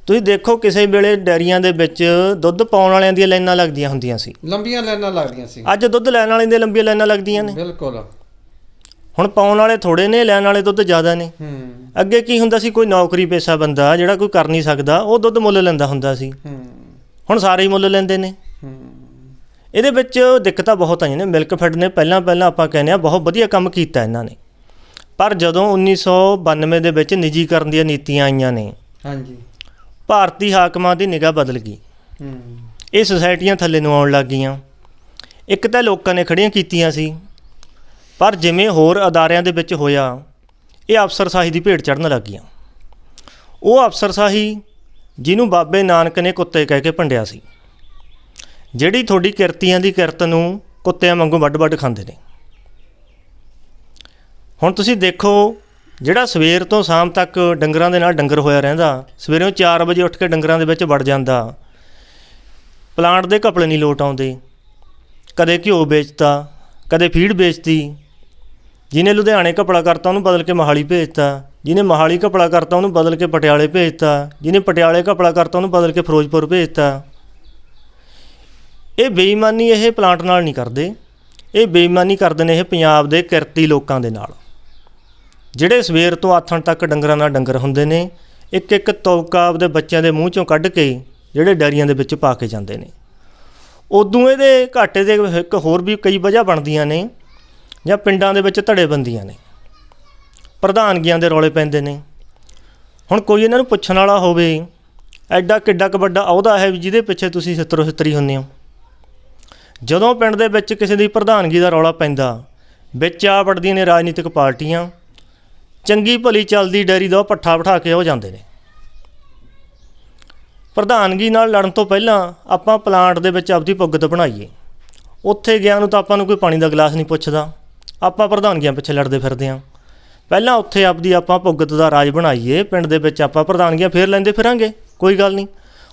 ਤੁਸੀਂ ਦੇਖੋ ਕਿਸੇ ਵੇਲੇ ਡੈਰੀਆਂ ਦੇ ਵਿੱਚ ਦੁੱਧ ਪਾਉਣ ਵਾਲਿਆਂ ਦੀਆਂ ਲਾਈਨਾਂ ਲੱਗਦੀਆਂ ਹੁੰਦੀਆਂ ਸੀ। ਲੰਬੀਆਂ ਲਾਈਨਾਂ ਲੱਗਦੀਆਂ ਸੀ। ਅੱਜ ਦੁੱਧ ਲੈਣ ਵਾਲਿਆਂ ਦੀਆਂ ਲੰਬੀਆਂ ਲਾਈਨਾਂ ਲੱਗਦੀਆਂ ਨੇ। ਬਿਲਕੁਲ। ਹੁਣ ਪਾਉਣ ਵਾਲੇ ਥੋੜੇ ਨੇ ਲੈਣ ਵਾਲੇ ਦੁੱਧ ਜ਼ਿਆਦਾ ਨੇ। ਹੂੰ। ਅੱਗੇ ਕੀ ਹੁੰਦਾ ਸੀ ਕੋਈ ਨੌਕਰੀ ਪੇਸ਼ਾ ਬੰਦਾ ਜਿਹੜਾ ਕੋਈ ਕਰ ਨਹੀਂ ਸਕਦਾ ਉਹ ਦੁੱਧ ਮੁੱਲ ਲੈਂਦਾ ਹੁੰਦਾ ਸੀ। ਹੂੰ। ਹੁਣ ਸਾਰੇ ਹੀ ਮੁੱਲ ਲੈਂਦੇ ਨੇ। ਇਹਦੇ ਵਿੱਚ ਦਿੱਕਤਾਂ ਬਹੁਤ ਆਈਆਂ ਨੇ। ਮਿਲਕ ਫੈਡ ਨੇ ਪਹਿਲਾਂ ਪਹਿਲਾਂ ਆਪਾਂ ਕਹਿੰਦੇ ਆ ਬਹੁਤ ਵਧੀਆ ਕੰਮ ਕੀਤਾ ਇਹਨਾਂ ਨੇ। ਪਰ ਜਦੋਂ 1992 ਦੇ ਵਿੱਚ ਨਿੱਜੀਕਰਨ ਦੀਆਂ ਨੀਤੀਆਂ ਆਈਆਂ ਨੇ ਹਾਂਜੀ। ਭਾਰਤੀ ਹਾਕਮਾਂ ਦੀ ਨਿਗਾਹ ਬਦਲ ਗਈ। ਹੂੰ। ਇਹ ਸੁਸਾਇਟੀਆਂ ਥੱਲੇ ਨੂੰ ਆਉਣ ਲੱਗ ਗਈਆਂ। ਇੱਕ ਤਾਂ ਲੋਕਾਂ ਨੇ ਖੜੀਆਂ ਕੀਤੀਆਂ ਸੀ। ਪਰ ਜਿਵੇਂ ਹੋਰ ਅਦਾਰਿਆਂ ਦੇ ਵਿੱਚ ਹੋਇਆ ਇਹ ਅਫਸਰਸ਼ਾਹੀ ਦੀ ਭੇਟ ਚੜਨ ਲੱਗ ਗਈਆਂ। ਉਹ ਅਫਸਰਸ਼ਾਹੀ ਜਿਹਨੂੰ ਬਾਬੇ ਨਾਨਕ ਨੇ ਕੁੱਤੇ ਕਹਿ ਕੇ ਭੰਡਿਆ ਸੀ। ਜਿਹੜੀ ਤੁਹਾਡੀ ਕਿਰਤੀਆਂ ਦੀ ਕਿਰਤ ਨੂੰ ਕੁੱਤਿਆਂ ਵਾਂਗੂ ਵੱਡ-ਵੱਡ ਖਾਂਦੇ ਨੇ। ਹੁਣ ਤੁਸੀਂ ਦੇਖੋ, ਜਿਹੜਾ ਸਵੇਰ ਤੋਂ ਸ਼ਾਮ ਤੱਕ ਡੰਗਰਾਂ ਦੇ ਨਾਲ ਡੰਗਰ ਹੋਇਆ ਰਹਿੰਦਾ, ਸਵੇਰੇ 4 ਵਜੇ ਉੱਠ ਕੇ ਡੰਗਰਾਂ ਦੇ ਵਿੱਚ ਵੜ ਜਾਂਦਾ, ਪਲਾਂਟ ਦੇ ਘਪਲੇ ਨਹੀਂ ਲੋਟ ਆਉਂਦੇ, ਕਦੇ ਘਿਓ ਵੇਚਤਾ, ਕਦੇ ਫੀਡ ਵੇਚਤੀ, ਜਿਹਨੇ ਲੁਧਿਆਣੇ ਘਪਲਾ ਕਰਤਾ ਉਹਨੂੰ ਬਦਲ ਕੇ ਮਹਾਲੀ ਭੇਜਤਾ ਜਿਹਨੇ ਮਹਾਲੀ ਘਪਲਾ ਕਰਤਾ, ਉਹਨੂੰ ਬਦਲ ਕੇ ਪਟਿਆਲੇ ਭੇਜਤਾ। ਜਿਹਨੇ ਪਟਿਆਲੇ ਘਪਲਾ ਕਰਤਾ, ਉਹਨੂੰ ਬਦਲ ਕੇ ਫਿਰੋਜ਼ਪੁਰ ਭੇਜਤਾ। ਇਹ ਬੇਈਮਾਨੀ ਇਹ ਪਲਾਂਟ ਨਾਲ ਨਹੀਂ ਕਰਦੇ। ਇਹ ਬੇਈਮਾਨੀ ਕਰਦੇ ਨੇ ਇਹ ਪੰਜਾਬ ਦੇ ਕਿਰਤੀ ਲੋਕਾਂ ਦੇ ਨਾਲ। ਜਿਹੜੇ ਸਵੇਰ ਤੋਂ ਆਥਣ ਤੱਕ ਡੰਗਰਾਂ ਨਾਲ ਡੰਗਰ ਹੁੰਦੇ ਨੇ ਇੱਕ ਇੱਕ ਤੌਕਾ ਆਪਦੇ ਬੱਚਿਆਂ ਦੇ ਮੂੰਹ ਚੋਂ ਕੱਢ ਕੇ ਜਿਹੜੇ ਡੈਰੀਆਂ ਦੇ ਵਿੱਚ ਪਾ ਕੇ ਜਾਂਦੇ ਨੇ। ਉਦੋਂ ਇਹਦੇ ਘਾਟੇ ਦੇ ਇੱਕ ਹੋਰ ਵੀ ਕਈ ਵਜ੍ਹਾ ਬਣਦੀਆਂ ਨੇ ਜਾਂ ਪਿੰਡਾਂ ਦੇ ਵਿੱਚ ਧੜੇ ਬੰਦੀਆਂ ਨੇ। ਪ੍ਰਧਾਨਗੀਆਂ ਦੇ ਰੌਲੇ ਪੈਂਦੇ ਨੇ। ਹੁਣ ਕੋਈ ਇਹਨਾਂ ਨੂੰ ਪੁੱਛਣ ਵਾਲਾ ਹੋਵੇ, ਐਡਾ ਕਿੱਡਾ ਕੁ ਵੱਡਾ ਅਹੁਦਾ ਹੈ ਵੀ ਜਿਹਦੇ ਪਿੱਛੇ ਤੁਸੀਂ ਸਿੱਤਰੋ ਸਿੱਤਰੀ ਹੁੰਦੇ ਹੋ। ਜਦੋਂ ਪਿੰਡ ਦੇ ਵਿੱਚ ਕਿਸੇ ਦੀ ਪ੍ਰਧਾਨਗੀ ਦਾ ਰੌਲਾ ਪੈਂਦਾ, ਵਿੱਚ ਆ ਵੜਦੀਆਂ ਨੇ ਰਾਜਨੀਤਿਕ ਪਾਰਟੀਆਂ, ਚੰਗੀ ਭਲੀ ਚੱਲਦੀ ਡੈਰੀ ਦਾ ਉਹ ਪੱਠਾ ਬਿਠਾ ਕੇ ਹੋ ਜਾਂਦੇ ਨੇ। ਪ੍ਰਧਾਨਗੀ ਨਾਲ ਲੜਨ ਤੋਂ ਪਹਿਲਾਂ ਆਪਾਂ ਪਲਾਂਟ ਦੇ ਵਿੱਚ ਆਪਦੀ ਪੁੱਗਤ ਬਣਾਈਏ। ਉੱਥੇ ਗਿਆ ਨੂੰ ਤਾਂ ਆਪਾਂ ਨੂੰ ਕੋਈ ਪਾਣੀ ਦਾ ਗਲਾਸ ਨਹੀਂ ਪੁੱਛਦਾ। ਆਪਾਂ ਪ੍ਰਧਾਨਗੀਆਂ ਪਿੱਛੇ ਲੜਦੇ ਫਿਰਦੇ ਆਂ ਪਹਿਲਾਂ ਉੱਥੇ ਆਪਦੀ ਆਪਾਂ ਭੁਗਤ ਦਾ ਰਾਜ ਬਣਾਈਏ ਪਿੰਡ ਦੇ ਵਿੱਚ ਆਪਾਂ ਪ੍ਰਧਾਨਗੀਆਂ ਫੇਰ ਲੈਂਦੇ ਫਿਰਾਂਗੇ ਕੋਈ ਗੱਲ ਨਹੀਂ।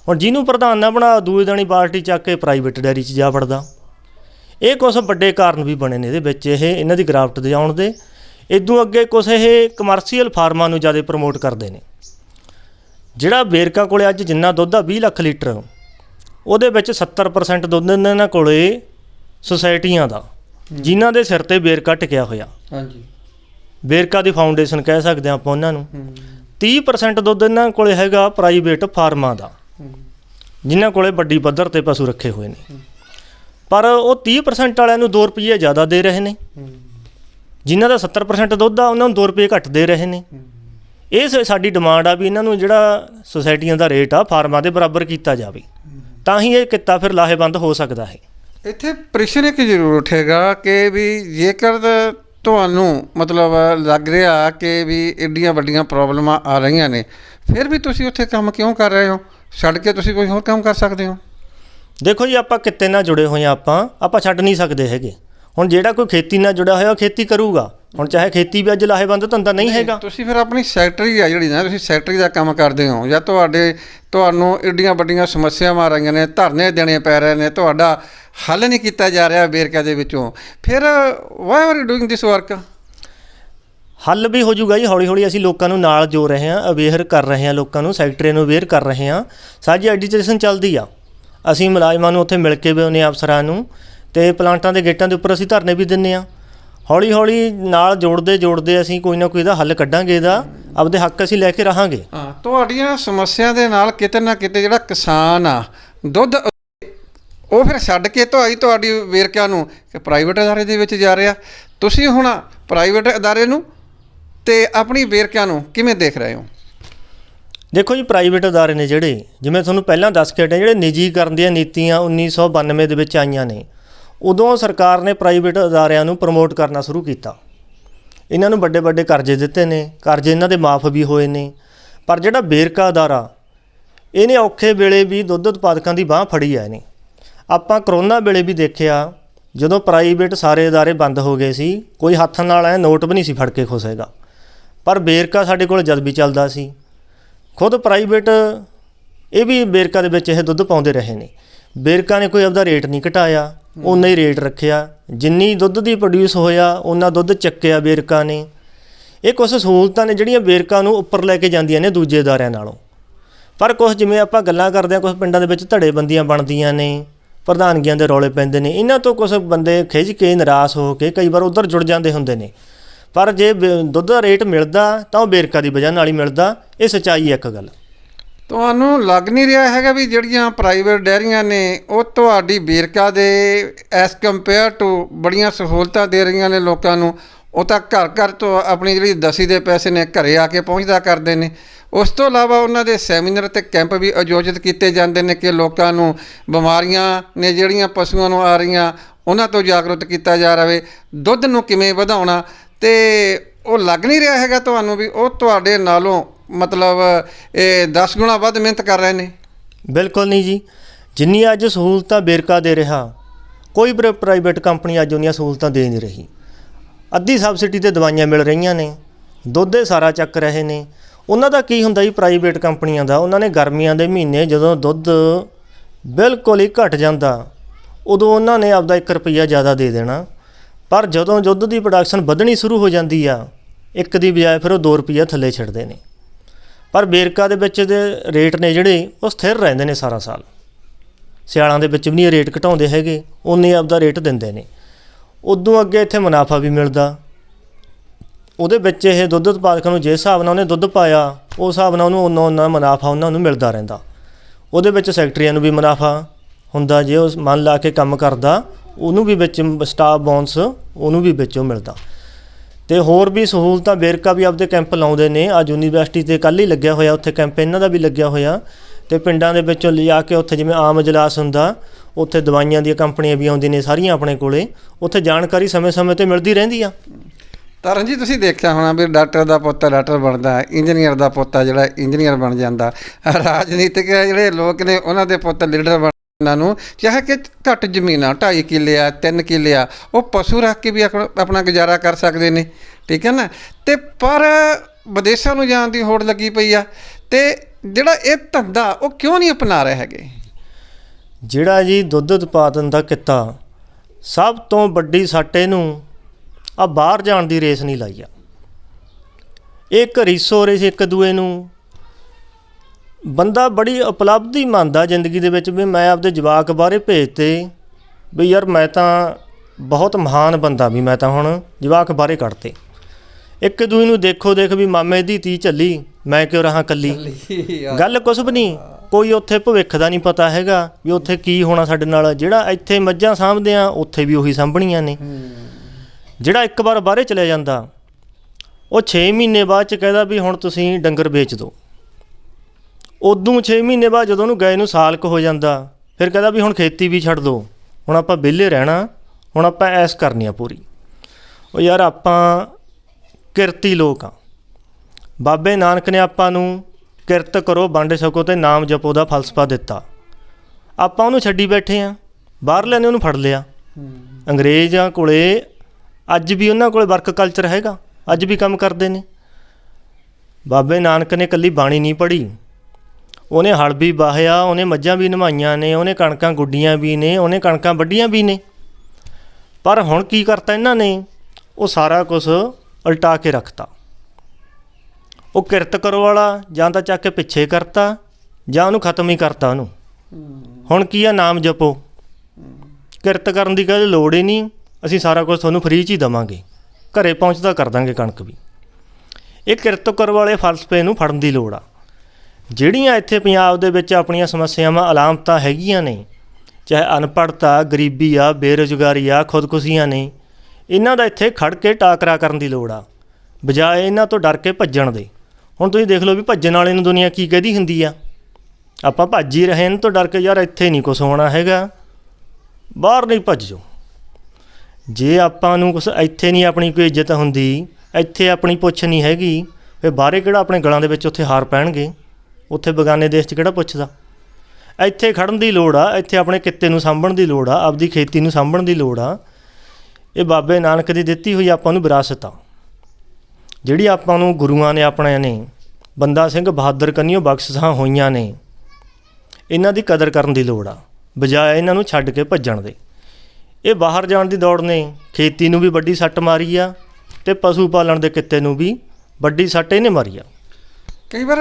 ਹੁਣ ਜਿਹਨੂੰ ਪ੍ਰਧਾਨ ਨਾ ਬਣਾ ਦੂਏ ਦਿਨੀ ਪਾਰਟੀ ਚੱਕ ਕੇ ਪ੍ਰਾਈਵੇਟ ਡੈਰੀ 'ਚ ਜਾ ਵੜਦਾ। ਇਹ ਕੁਝ ਵੱਡੇ ਕਾਰਨ ਵੀ ਬਣੇ ਨੇ ਇਹਦੇ ਵਿੱਚ ਇਹ ਇਹਨਾਂ ਦੀ ਗ੍ਰਾਫਟ ਦੇ ਆਉਣ ਦੇ। ਇਦੋਂ ਅੱਗੇ ਕੁਝ ਇਹ ਕਮਰਸ਼ੀਅਲ ਫਾਰਮਾਂ ਨੂੰ ਜ਼ਿਆਦਾ ਪ੍ਰਮੋਟ ਕਰਦੇ ਨੇ। ਜਿਹੜਾ ਵੇਰਕਾ ਕੋਲੇ ਅੱਜ ਜਿੰਨਾ ਦੁੱਧ ਆ 20 ਲੱਖ ਲੀਟਰ ਉਹਦੇ ਵਿੱਚ 70% ਦੁੱਧ ਇਹਨਾਂ ਕੋਲੇ ਸੁਸਾਇਟੀਆਂ ਦਾ ਜਿਨ੍ਹਾਂ ਦੇ ਸਿਰ ਤੇ ਵੇਰਕਾ ਟਿਕਿਆ ਹੋਇਆ। ਹਾਂਜੀ। ਵੇਰਕਾ ਦੀ ਫਾਊਂਡੇਸ਼ਨ ਕਹਿ ਸਕਦੇ ਹਾਂ ਆਪਾਂ ਉਹਨਾਂ ਨੂੰ। ਹੂੰ। 30% ਦੁੱਧ ਇਹਨਾਂ ਕੋਲੇ ਹੈਗਾ ਪ੍ਰਾਈਵੇਟ ਫਾਰਮਾਂ ਦਾ। ਜਿਨ੍ਹਾਂ ਕੋਲੇ ਵੱਡੀ ਪੱਧਰ ਤੇ ਪਸ਼ੂ ਰੱਖੇ ਹੋਏ ਨੇ। ਪਰ ਉਹ 30% ਵਾਲਿਆਂ ਨੂੰ 2 ਰੁਪਏ ਜ਼ਿਆਦਾ ਦੇ ਰਹੇ ਨੇ। ਜਿਨ੍ਹਾਂ ਦਾ 70% ਦੁੱਧ ਆ ਉਹਨਾਂ ਨੂੰ 2 ਰੁਪਏ ਘੱਟ ਦੇ ਰਹੇ ਨੇ। ਇਹ ਸਾਡੀ ਡਿਮਾਂਡ ਆ ਵੀ ਇਹਨਾਂ ਨੂੰ ਜਿਹੜਾ ਸੁਸਾਇਟੀਆਂ ਦਾ ਰੇਟ ਆ ਫਾਰਮਾਂ ਦੇ ਬਰਾਬਰ ਕੀਤਾ ਜਾਵੇ। ਤਾਂ ਹੀ ਇਹ ਕਿੱਤਾ ਫਿਰ ਲਾਹੇਵੰਦ ਹੋ ਸਕਦਾ ਹੈ। ਇੱਥੇ ਪ੍ਰਸ਼ਨ ਇੱਕ ਜ਼ਰੂਰ ਉੱਠੇਗਾ ਕਿ ਵੀ ਜੇਕਰ ਤੁਹਾਨੂੰ ਮਤਲਬ ਲੱਗ ਰਿਹਾ ਕਿ ਵੀ ਐਡੀਆਂ ਵੱਡੀਆਂ ਪ੍ਰੋਬਲਮਾਂ ਆ ਰਹੀਆਂ ਨੇ। ਫਿਰ ਵੀ ਤੁਸੀਂ ਉੱਥੇ ਕੰਮ ਕਿਉਂ ਕਰ ਰਹੇ ਹੋ? ਛੱਡ ਕੇ ਤੁਸੀਂ ਕੋਈ ਹੋਰ ਕੰਮ ਕਰ ਸਕਦੇ ਹੋ? ਦੇਖੋ ਜੀ, ਆਪਾਂ ਕਿੱਤੇ ਨਾਲ ਜੁੜੇ ਹੋਏ ਆ ਆਪਾਂ। ਆਪਾਂ ਛੱਡ ਨਹੀਂ ਸਕਦੇ ਹੈਗੇ। ਹੁਣ ਜਿਹੜਾ ਕੋਈ ਖੇਤੀ ਨਾਲ ਜੁੜਿਆ ਹੋਇਆ ਉਹ ਖੇਤੀ ਕਰੂਗਾ। ਹੁਣ ਚਾਹੇ ਖੇਤੀ ਵੀ ਅੱਜ ਲਾਹੇਵੰਦ ਧੰਦਾ ਨਹੀਂ ਹੈਗਾ। ਤੁਸੀਂ ਫਿਰ ਆਪਣੀ ਸੈਕਟਰੀ ਆ ਜਿਹੜੀ ਨਾ ਤੁਸੀਂ ਸੈਕਟਰੀ ਦਾ ਕੰਮ ਕਰਦੇ ਹੋ ਜਾਂ ਤੁਹਾਡੇ ਤੁਹਾਨੂੰ ਏਡੀਆਂ ਵੱਡੀਆਂ ਸਮੱਸਿਆਵਾਂ ਆ ਰਹੀਆਂ ਨੇ ਧਰਨੇ ਦੇਣੇ ਪੈ ਰਹੇ ਨੇ ਤੁਹਾਡਾ ਹੱਲ ਨਹੀਂ ਕੀਤਾ ਜਾ ਰਿਹਾ ਵੇਰਕਾ ਦੇ ਵਿੱਚੋਂ। ਫਿਰ why are you doing this work ਹੱਲ ਵੀ ਹੋ ਜਾਊਗਾ ਜੀ ਹੌਲੀ ਹੌਲੀ ਅਸੀਂ ਲੋਕਾਂ ਨੂੰ ਨਾਲ ਜੋੜ ਰਹੇ ਹਾਂ ਅਵੇਅਰ ਕਰ ਰਹੇ ਹਾਂ ਲੋਕਾਂ ਨੂੰ ਸੈਕਟਰੀ ਨੂੰ ਅਵੇਅਰ ਕਰ ਰਹੇ ਹਾਂ। ਸਾਡੀ ਐਡੀਟੇਸ਼ਨ ਚੱਲਦੀ ਆ। ਅਸੀਂ ਮੁਲਾਜ਼ਮਾਂ ਨੂੰ ਉੱਥੇ ਮਿਲ ਕੇ ਵੀ ਹਾਂ ਅਫਸਰਾਂ ਨੂੰ ਤੇ ਪਲਾਂਟਾਂ ਦੇ ਗੇਟਾਂ ਦੇ ਉੱਪਰ ਅਸੀਂ ਧਰਨੇ ਵੀ ਦਿੰਨੇ ਆ ਹੌਲੀ ਹੌਲੀ ਨਾਲ ਜੋੜਦੇ ਜੋੜਦੇ ਅਸੀਂ ਕੋਈ ਨਾ ਕੋਈ ਦਾ ਹੱਲ ਕੱਢਾਂਗੇ ਇਹਦਾ। ਆਪਦੇ ਹੱਕ ਅਸੀਂ ਲੈ ਕੇ ਰਹਾਂਗੇ। ਹਾਂ ਤੁਹਾਡੀਆਂ ਸਮੱਸਿਆ ਦੇ ਨਾਲ ਕਿਤੇ ਨਾ ਕਿਤੇ ਜਿਹੜਾ ਕਿਸਾਨ ਆ ਦੁੱਧ ਉਹ ਫਿਰ ਛੱਡ ਕੇ ਤੁਹਾਡੀ ਤੁਹਾਡੀ ਵੇਰਕਿਆਂ ਨੂੰ ਕਿ ਪ੍ਰਾਈਵੇਟ ਅਦਾਰੇ ਦੇ ਵਿੱਚ ਜਾ ਰਿਹਾ। ਤੁਸੀਂ ਹੁਣ ਪ੍ਰਾਈਵੇਟ ਅਦਾਰੇ ਨੂੰ ਤੇ ਆਪਣੀ ਵੇਰਕਿਆਂ ਨੂੰ ਕਿਵੇਂ ਦੇਖ ਰਹੇ ਹੋ? ਦੇਖੋ ਜੀ ਪ੍ਰਾਈਵੇਟ ਅਦਾਰੇ ਨੇ ਜਿਹੜੇ ਜਿਵੇਂ ਤੁਹਾਨੂੰ ਪਹਿਲਾਂ ਦੱਸ ਕੇ ਹਟੇ ਜਿਹੜੇ ਨਿੱਜੀਕਰਨ ਦੀਆਂ ਨੀਤੀਆਂ 1992 ਦੇ ਵਿੱਚ ਆਈਆਂ ਨੇ ਉਦੋਂ ਸਰਕਾਰ ਨੇ ਪ੍ਰਾਈਵੇਟ ਅਦਾਰਿਆਂ ਨੂੰ ਪ੍ਰਮੋਟ ਕਰਨਾ ਸ਼ੁਰੂ ਕੀਤਾ। ਇਹਨਾਂ ਨੂੰ ਵੱਡੇ ਵੱਡੇ ਕਰਜ਼ੇ ਦਿੱਤੇ ਨੇ, ਕਰਜ਼ੇ ਇਹਨਾਂ ਦੇ ਮਾਫ ਵੀ ਹੋਏ ਨੇ। ਪਰ ਜਿਹੜਾ ਬੇਰਕਾ ਅਦਾਰਾ, ਇਹਨੇ ਔਖੇ ਵੇਲੇ ਵੀ ਦੁੱਧ ਉਤਪਾਦਕਾਂ ਦੀ ਬਾਹ ਫੜੀ ਹੈ ਇਹਨੇ। ਆਪਾਂ ਕਰੋਨਾ ਵੇਲੇ ਵੀ ਦੇਖਿਆ, ਜਦੋਂ ਪ੍ਰਾਈਵੇਟ ਸਾਰੇ ਅਦਾਰੇ ਬੰਦ ਹੋ ਗਏ ਸੀ, ਕੋਈ ਹੱਥ ਨਾਲ ਐ ਨੋਟ ਵੀ ਨਹੀਂ ਸੀ ਫੜ ਕੇ ਖੁਸੇਗਾ ਪਰ ਬੇਰਕਾ ਸਾਡੇ ਕੋਲ ਜਦ ਵੀ ਚੱਲਦਾ ਸੀ। ਖੁਦ ਪ੍ਰਾਈਵੇਟ, ਇਹ ਵੀ ਬੇਰਕਾ ਦੇ ਵਿੱਚ ਇਹ ਦੁੱਧ ਪਾਉਂਦੇ ਰਹੇ ਨੇ। ਬੇਰਕਾ ਨੇ ਕੋਈ ਆਪਦਾ ਰੇਟ ਨਹੀਂ ਘਟਾਇਆ। ਉਨਾ ਹੀ ਰੇਟ ਰੱਖਿਆ। ਜਿੰਨੀ ਦੁੱਧ ਦੀ ਪ੍ਰੋਡਿਊਸ ਹੋਇਆ, ਉਹਨਾਂ ਦੁੱਧ ਚੱਕਿਆ ਬੇਰਕਾ ਨੇ। ਇਹ ਕੁਝ ਸਹੂਲਤਾਂ ਨੇ ਜਿਹੜੀਆਂ ਬੇਰਕਾ ਨੂੰ ਉੱਪਰ ਲੈ ਕੇ ਜਾਂਦੀਆਂ ਨੇ ਦੂਜੇ ਦਾਰਿਆਂ ਨਾਲੋਂ। ਪਰ ਕੁਝ ਜਿਵੇਂ ਆਪਾਂ ਗੱਲਾਂ ਕਰਦੇ ਹਾਂ ਕੁਝ ਪਿੰਡਾਂ ਦੇ ਵਿੱਚ ਧੜੇਬੰਦੀਆਂ ਬਣਦੀਆਂ ਨੇ, ਪ੍ਰਧਾਨਗੀਆਂ ਦੇ ਰੌਲੇ ਪੈਂਦੇ ਨੇ, ਇਹਨਾਂ ਤੋਂ ਕੁਝ ਬੰਦੇ ਖਿੱਚ ਕੇ ਨਿਰਾਸ਼ ਹੋ ਕੇ ਕਈ ਵਾਰ ਉਧਰ ਜੁੜ ਜਾਂਦੇ ਹੁੰਦੇ ਨੇ। ਪਰ ਜੇ ਬ- ਦੁੱਧ ਦਾ ਰੇਟ ਮਿਲਦਾ, ਤਾਂ ਉਹ ਬੇਰਕਾ ਦੀ ਵਜ੍ਹਾ ਨਾਲ ਹੀ ਮਿਲਦਾ। ਇਹ ਸੱਚਾਈ ਹੈ ਇੱਕ ਗੱਲ। ਤੁਹਾਨੂੰ ਲੱਗ ਨਹੀਂ ਰਿਹਾ ਹੈਗਾ ਵੀ ਜਿਹੜੀਆਂ ਪ੍ਰਾਈਵੇਟ ਡੈਰੀਆਂ ਨੇ, ਉਹ ਤੁਹਾਡੀ ਵੇਰਕਾ ਦੇ ਐਸ ਕੰਪੇਅਰ ਟੂ ਬੜੀਆਂ ਸਹੂਲਤਾਂ ਦੇ ਰਹੀਆਂ ਨੇ ਲੋਕਾਂ ਨੂੰ, ਉਹ ਤਾਂ ਘਰ ਘਰ ਤੋਂ ਆਪਣੀ ਜਿਹੜੀ ਦਸੀ ਦੇ ਪੈਸੇ ਨੇ, ਘਰੇ ਆ ਕੇ ਪਹੁੰਚਦਾ ਕਰਦੇ ਨੇ। ਉਸ ਤੋਂ ਇਲਾਵਾ ਉਹਨਾਂ ਦੇ ਸੈਮੀਨਾਰ ਤੇ ਕੈਂਪ ਵੀ ਆਯੋਜਿਤ ਕੀਤੇ ਜਾਂਦੇ ਨੇ ਕਿ ਲੋਕਾਂ ਨੂੰ ਬਿਮਾਰੀਆਂ ਨੇ ਜਿਹੜੀਆਂ ਪਸ਼ੂਆਂ ਨੂੰ ਆ ਰਹੀਆਂ, ਉਹਨਾਂ ਤੋਂ ਜਾਗਰੂਕ ਕੀਤਾ ਜਾ ਰਹੇ ਦੁੱਧ ਨੂੰ ਕਿਵੇਂ ਵਧਾਉਣਾ, ਤੇ ਉਹ ਲੱਗ ਨਹੀਂ ਰਿਹਾ ਹੈਗਾ ਤੁਹਾਨੂੰ ਵੀ ਉਹ ਤੁਹਾਡੇ ਨਾਲੋਂ ਮਤਲਬ, ਇਹ 10 ਗੁਣਾ ਵੱਧ ਮਿਹਨਤ ਕਰ ਰਹੇ ਨੇ। ਬਿਲਕੁਲ ਨਹੀਂ ਜੀ। ਜਿੰਨੀ ਅੱਜ ਸਹੂਲਤਾਂ ਬੇਰਕਾ ਦੇ ਰਿਹਾ, ਕੋਈ ਪ੍ਰ- ਪ੍ਰਾਈਵੇਟ ਕੰਪਨੀ ਅੱਜ ਉਹਨੀਆਂ ਸਹੂਲਤਾਂ ਦੇ ਨਹੀਂ ਰਹੀ। ਅੱਧੀ ਸਬਸਿਡੀ ਤੇ ਦਵਾਈਆਂ ਮਿਲ ਰਹੀਆਂ ਨੇ, ਦੁੱਧ ਸਾਰਾ ਚੱਕ ਰਹੇ ਨੇ। ਉਹਨਾਂ ਦਾ ਕੀ ਹੁੰਦਾ ਜੀ ਪ੍ਰਾਈਵੇਟ ਕੰਪਨੀਆਂ ਦਾ? ਉਹਨਾਂ ਨੇ ਗਰਮੀਆਂ ਦੇ ਮਹੀਨੇ ਜਦੋਂ ਦੁੱਧ ਬਿਲਕੁਲ ਹੀ ਘਟ ਜਾਂਦਾ, ਉਦੋਂ ਉਹਨਾਂ ਨੇ ਆਪਦਾ 1 ਰੁਪਈਆ ਜ਼ਿਆਦਾ ਦੇ ਦੇਣਾ। ਪਰ ਜਦੋਂ ਦੁੱਧ ਦੀ ਪ੍ਰੋਡਕਸ਼ਨ ਵਧਣੀ ਸ਼ੁਰੂ ਹੋ ਜਾਂਦੀ ਆ, ਇੱਕ ਦੀ ਬਜਾਏ ਫਿਰ ਉਹ 2 ਰੁਪਈਆ ਥੱਲੇ ਛੱਡਦੇ ਨੇ। ਪਰ ਵੇਰਕਾ ਦੇ ਵਿੱਚ ਦੇ ਰੇਟ ਨੇ ਜਿਹੜੇ, ਉਹ ਸਥਿਰ ਰਹਿੰਦੇ ਨੇ ਸਾਰਾ ਸਾਲ। ਸਿਆਲਾਂ ਦੇ ਵਿੱਚ ਵੀ ਨਹੀਂ ਇਹ ਰੇਟ ਘਟਾਉਂਦੇ ਹੈਗੇ ਉਨੇ ਆਪਦਾ ਰੇਟ ਦਿੰਦੇ ਨੇ। ਉਦੋਂ ਅੱਗੇ ਇੱਥੇ ਮੁਨਾਫਾ ਵੀ ਮਿਲਦਾ। ਉਹਦੇ ਵਿੱਚ ਇਹ ਦੁੱਧ ਉਤਪਾਦਕਾਂ ਨੂੰ ਜਿਸ ਹਿਸਾਬ ਨਾਲ ਉਹਨੇ ਦੁੱਧ ਪਾਇਆ, ਉਸ ਹਿਸਾਬ ਨਾਲ ਉਹਨੂੰ ਉਹਨਾਂ ਉਹਨਾਂ ਮੁਨਾਫਾ ਉਹਨਾਂ ਨੂੰ ਮਿਲਦਾ ਰਹਿੰਦਾ। ਉਹਦੇ ਵਿੱਚ ਸੈਕਟਰੀਆਂ ਨੂੰ ਵੀ ਮੁਨਾਫਾ ਹੁੰਦਾ, ਜੇ ਉਹ ਮਨ ਲਾ ਕੇ ਕੰਮ ਕਰਦਾ, ਉਹਨੂੰ ਵੀ ਵਿੱਚ ਸਟਾਫ ਬੋਨਸ ਉਹਨੂੰ ਵੀ ਵਿੱਚੋਂ ਮਿਲਦਾ। ਤੇ ਹੋਰ ਵੀ ਸਹੂਲਤਾਂ ਵੇਰਕਾ ਵੀ ਆਪਦੇ ਕੈਂਪ ਲਾਉਂਦੇ ਨੇ। ਅੱਜ ਯੂਨੀਵਰਸਿਟੀ ਤੇ ਕੱਲ ਹੀ ਲੱਗਿਆ ਹੋਇਆ, ਉੱਥੇ ਕੈਂਪ ਇਹਨਾਂ ਦਾ ਵੀ ਲੱਗਿਆ ਹੋਇਆ। ਤੇ ਪਿੰਡਾਂ ਦੇ ਵਿੱਚੋਂ ਲਿਜਾ ਕੇ ਉੱਥੇ ਜਿਵੇਂ ਆਮ ਇਜਲਾਸ ਹੁੰਦਾ, ਉੱਥੇ ਦਵਾਈਆਂ ਦੀਆਂ ਕੰਪਨੀਆਂ ਵੀ ਆਉਂਦੀਆਂ ਨੇ ਸਾਰੀਆਂ ਆਪਣੇ ਕੋਲੇ। ਉੱਥੇ ਜਾਣਕਾਰੀ ਸਮੇਂ-ਸਮੇਂ ਤੇ ਮਿਲਦੀ ਰਹਿੰਦੀ ਆ। ਤਰਨ ਜੀ, ਤੁਸੀਂ ਦੇਖਿਆ ਹੋਣਾ ਵੀ ਡਾਕਟਰ ਦਾ ਪੁੱਤ ਡਾਕਟਰ ਬਣਦਾ, ਇੰਜੀਨੀਅਰ ਦਾ ਪੁੱਤ ਜਿਹੜਾ ਇੰਜੀਨੀਅਰ ਬਣ ਜਾਂਦਾ। ਰਾਜਨੀਤਿਕ ਜਿਹੜੇ ਲੋਕ ਨੇ, ਉਹਨਾਂ ਦੇ ਪੁੱਤ ਲੀਡਰ ਬਣਨ ਨੂੰ ਚਾਹੇ ਕਿ ਘੱਟ ਜ਼ਮੀਨਾਂ 2.5 ਕਿੱਲੇ ਆ 3 ਕਿੱਲੇ ਆ, ਉਹ ਪਸ਼ੂ ਰੱਖ ਕੇ ਵੀ ਆਪਣਾ ਗੁਜ਼ਾਰਾ ਕਰ ਸਕਦੇ ਨੇ, ਠੀਕ ਹੈ ਨਾ? ਤੇ ਪਰ ਵਿਦੇਸ਼ਾਂ ਨੂੰ ਜਾਣ ਦੀ ਹੋੜ ਲੱਗੀ ਪਈ ਆ, ਤੇ ਜਿਹੜਾ ਇਹ ਧੰਦਾ ਉਹ ਕਿਉਂ ਨਹੀਂ ਅਪਣਾ ਰਹੇ ਹੈਗੇ? ਜਿਹੜਾ ਜੀ ਦੁੱਧ ਉਤਪਾਦਨ ਦਾ ਕਿੱਤਾ, ਸਭ ਤੋਂ ਵੱਡੀ ਸੱਟ ਨੂੰ ਆ ਬਾਹਰ ਜਾਣ ਦੀ ਰੇਸ ਨਹੀਂ ਲਾਈ ਆ। ਇਹ ਘਰੀਸੋ ਰੇਸ ਇੱਕ ਦੂਏ ਨੂੰ ਬੰਦਾ ਬੜੀ ਉਪਲਬਧੀ ਮੰਨਦਾ ਜ਼ਿੰਦਗੀ ਦੇ ਵਿੱਚ ਵੀ ਮੈਂ ਆਪਦੇ ਜਵਾਕ ਬਾਰੇ ਭੇਜਤੇ ਵੀ ਯਾਰ ਮੈਂ ਤਾਂ ਬਹੁਤ ਮਹਾਨ ਬੰਦਾ ਵੀ ਮੈਂ ਤਾਂ ਹੁਣ ਜਵਾਕ ਬਾਰੇ ਕੱਢਤੇ। ਇੱਕ ਦੂਏ ਨੂੰ ਦੇਖੋ ਦੇਖ ਵੀ ਮਾਮੇ ਦੀ ਤੀ ਝੱਲੀ ਮੈਂ ਕਿਉਂ ਰਹਾ ਕੱਲੀ? ਗੱਲ ਕੁਛ ਵੀ ਨਹੀਂ ਕੋਈ ਉੱਥੇ ਭਵਿੱਖ ਦਾ ਨਹੀਂ ਪਤਾ ਹੈਗਾ ਵੀ ਉੱਥੇ ਕੀ ਹੋਣਾ ਸਾਡੇ ਨਾਲ। ਜਿਹੜਾ ਇੱਥੇ ਮੱਝਾਂ ਸਾਂਭਦੇ ਆ ਉੱਥੇ ਵੀ ਉਹੀ ਸਾਂਭਣੀਆਂ ਨੇ। ਜਿਹੜਾ ਇੱਕ ਵਾਰ ਬਾਹਰੇ ਚਲੇ ਜਾਂਦਾ ਉਹ 6 ਮਹੀਨੇ ਬਾਅਦ ਚ ਕਹਿੰਦਾ ਵੀ ਹੁਣ ਤੁਸੀਂ ਡੰਗਰ ਵੇਚ ਦਿਓ ਉਦੋਂ 6 ਮਹੀਨੇ ਬਾਅਦ ਜਦੋਂ ਉਹਨੂੰ ਗਏ ਨੂੰ ਸਾਲ ਕੁ ਹੋ ਜਾਂਦਾ, ਫਿਰ ਕਹਿੰਦਾ ਵੀ ਹੁਣ ਖੇਤੀ ਵੀ ਛੱਡ ਦਿਓ ਹੁਣ ਆਪਾਂ ਵਿਹਲੇ ਰਹਿਣਾ, ਹੁਣ ਆਪਾਂ ਐਸ ਕਰਨੀ ਆ ਪੂਰੀ। ਉਹ ਯਾਰ ਆਪਾਂ ਕਿਰਤੀ ਲੋਕ ਆ। ਬਾਬੇ ਨਾਨਕ ਨੇ ਆਪਾਂ ਨੂੰ ਕਿਰਤ ਕਰੋ, ਵੰਡ ਸਕੋ ਤੇ ਨਾਮ ਜਪੋ ਦਾ ਫਲਸਫਾ ਦਿੱਤਾ। ਆਪਾਂ ਉਹਨੂੰ ਛੱਡੀ ਬੈਠੇ ਆ ਬਾਹਰਲਿਆਂ ਨੇ ਉਹਨੂੰ ਫੜ ਲਿਆ। ਅੰਗਰੇਜ਼ਾਂ ਕੋਲੇ, ਅੱਜ ਵੀ ਉਹਨਾਂ ਕੋਲੇ ਵਰਕ ਕਲਚਰ ਹੈਗਾ, ਅੱਜ ਵੀ ਕੰਮ ਕਰਦੇ ਨੇ। ਬਾਬੇ ਨਾਨਕ ਨੇ ਕੱਲੀ ਬਾਣੀ ਨਹੀਂ ਪੜ੍ਹੀ। ਉਹਨੇ ਹਲ ਵੀ ਵਾਹਿਆ, ਉਹਨੇ ਮੱਝਾਂ ਵੀ ਨਵਾਈਆਂ ਨੇ, ਉਹਨੇ ਕਣਕਾਂ ਗੁੱਡੀਆਂ ਵੀ ਨੇ, ਉਹਨੇ ਕਣਕਾਂ ਵੱਢੀਆਂ ਵੀ ਨੇ। ਪਰ ਹੁਣ ਕੀ ਕਰਤਾ ਇਹਨਾਂ ਨੇ? ਉਹ ਸਾਰਾ ਕੁਝ ਉਲਟਾ ਕੇ ਰੱਖਤਾ। ਉਹ ਕਿਰਤ ਕਰੋ ਵਾਲਾ ਜਾਂ ਤਾਂ ਚੱਕ ਕੇ ਪਿੱਛੇ ਕਰਤਾ ਜਾਂ ਉਹਨੂੰ ਖਤਮ ਹੀ ਕਰਤਾ ਉਹਨੂੰ। ਹੁਣ ਕੀ ਆ ਨਾਮ ਜਪੋ? ਕਿਰਤ ਕਰਨ ਦੀ ਕੋਈ ਲੋੜ ਹੀ ਨਹੀਂ, ਅਸੀਂ ਸਾਰਾ ਕੁਝ ਤੁਹਾਨੂੰ ਫ੍ਰੀ 'ਚ ਹੀ ਦਵਾਂਗੇ। ਘਰੇ ਪਹੁੰਚਦਾ ਕਰ ਦਾਂਗੇ ਕਣਕ ਵੀ। ਇਹ ਕਿਰਤ ਕਰ ਵਾਲੇ ਫਲਸਫੇ ਨੂੰ ਫੜਨ ਦੀ ਲੋੜ ਆ। ਜਿਹੜੀਆਂ ਇੱਥੇ ਪੰਜਾਬ ਦੇ ਵਿੱਚ ਆਪਣੀਆਂ ਸਮੱਸਿਆਵਾਂ, ਅਲਾਮਤਾਂ ਹੈਗੀਆਂ ਨੇ, ਚਾਹੇ ਅਨਪੜ੍ਹਤਾ ਗਰੀਬੀ ਆ, ਬੇਰੁਜ਼ਗਾਰੀ ਆ, ਖੁਦਕੁਸ਼ੀਆਂ ਨੇ, ਇਹਨਾਂ ਦਾ ਇੱਥੇ ਖੜ ਕੇ ਟਾਕਰਾ ਕਰਨ ਦੀ ਲੋੜ ਆ, ਬਜਾਏ ਇਹਨਾਂ ਤੋਂ ਡਰ ਕੇ ਭੱਜਣ ਦੇ। ਹੁਣ ਤੁਸੀਂ ਦੇਖ ਲਓ ਵੀ ਭੱਜਣ ਵਾਲੇ ਨੂੰ ਦੁਨੀਆ ਕੀ ਕਹਦੀ ਹੁੰਦੀ ਆ? ਆਪਾਂ ਭੱਜ ਹੀ ਰਹੇ ਨੇ ਤੋਂ ਡਰ ਕੇ ਯਾਰ ਇੱਥੇ ਨਹੀਂ ਕੁਝ ਹੋਣਾ ਹੈਗਾ, ਬਾਹਰ ਨਹੀਂ ਭੱਜ। ਜਾਓ ਜੇ ਆਪਾਂ ਨੂੰ ਕੁਛ ਇੱਥੇ ਨਹੀਂ ਆਪਣੀ ਕੋਈ ਇੱਜ਼ਤ ਹੁੰਦੀ, ਇੱਥੇ ਆਪਣੀ ਪੁੱਛ ਨਹੀਂ ਹੈਗੀ, ਫਿਰ ਬਾਹਰੇ ਕਿਹੜਾ ਆਪਣੇ ਗਲਾਂ ਦੇ ਵਿੱਚ ਉੱਥੇ ਹਾਰ ਪੈਣਗੇ? ਉੱਥੇ ਬਗਾਨੇ ਦੇਸ਼ 'ਚ ਕਿਹੜਾ ਪੁੱਛਦਾ? ਇੱਥੇ ਖੜਨ ਦੀ ਲੋੜ ਆ, ਇੱਥੇ ਆਪਣੇ ਕਿੱਤੇ ਨੂੰ ਸਾਂਭਣ ਦੀ ਲੋੜ ਆ, ਆਪਦੀ ਖੇਤੀ ਨੂੰ ਸਾਂਭਣ ਦੀ ਲੋੜ ਆ। ਇਹ ਬਾਬੇ ਨਾਨਕ ਦੀ ਦਿੱਤੀ ਹੋਈ ਆਪਾਂ ਨੂੰ ਵਿਰਾਸਤ ਆ। ਜਿਹੜੀ ਆਪਾਂ ਨੂੰ ਗੁਰੂਆਂ ਨੇ ਆਪਣੇ ਨੇ, ਬੰਦਾ ਸਿੰਘ ਬਹਾਦਰ ਕੰਨਿਓ ਬਖਸ਼ਿਸ਼ਾਂ ਹੋਈਆਂ ਨੇ, ਇਹਨਾਂ ਦੀ ਕਦਰ ਕਰਨ ਦੀ ਲੋੜ ਆ, ਬਜਾਏ ਇਹਨਾਂ ਨੂੰ ਛੱਡ ਕੇ ਭੱਜਣ ਦੇ। ਇਹ ਬਾਹਰ ਜਾਣ ਦੀ ਦੌੜ ਨੇ, ਖੇਤੀ ਨੂੰ ਵੀ ਵੱਡੀ ਸੱਟ ਮਾਰੀ ਆ ਤੇ ਪਸ਼ੂ ਪਾਲਣ ਦੇ ਕਿੱਤੇ ਨੂੰ ਵੀ ਵੱਡੀ ਸੱਟ ਇਹਨੇ ਮਾਰੀ ਆ। ਕਈ ਵਾਰ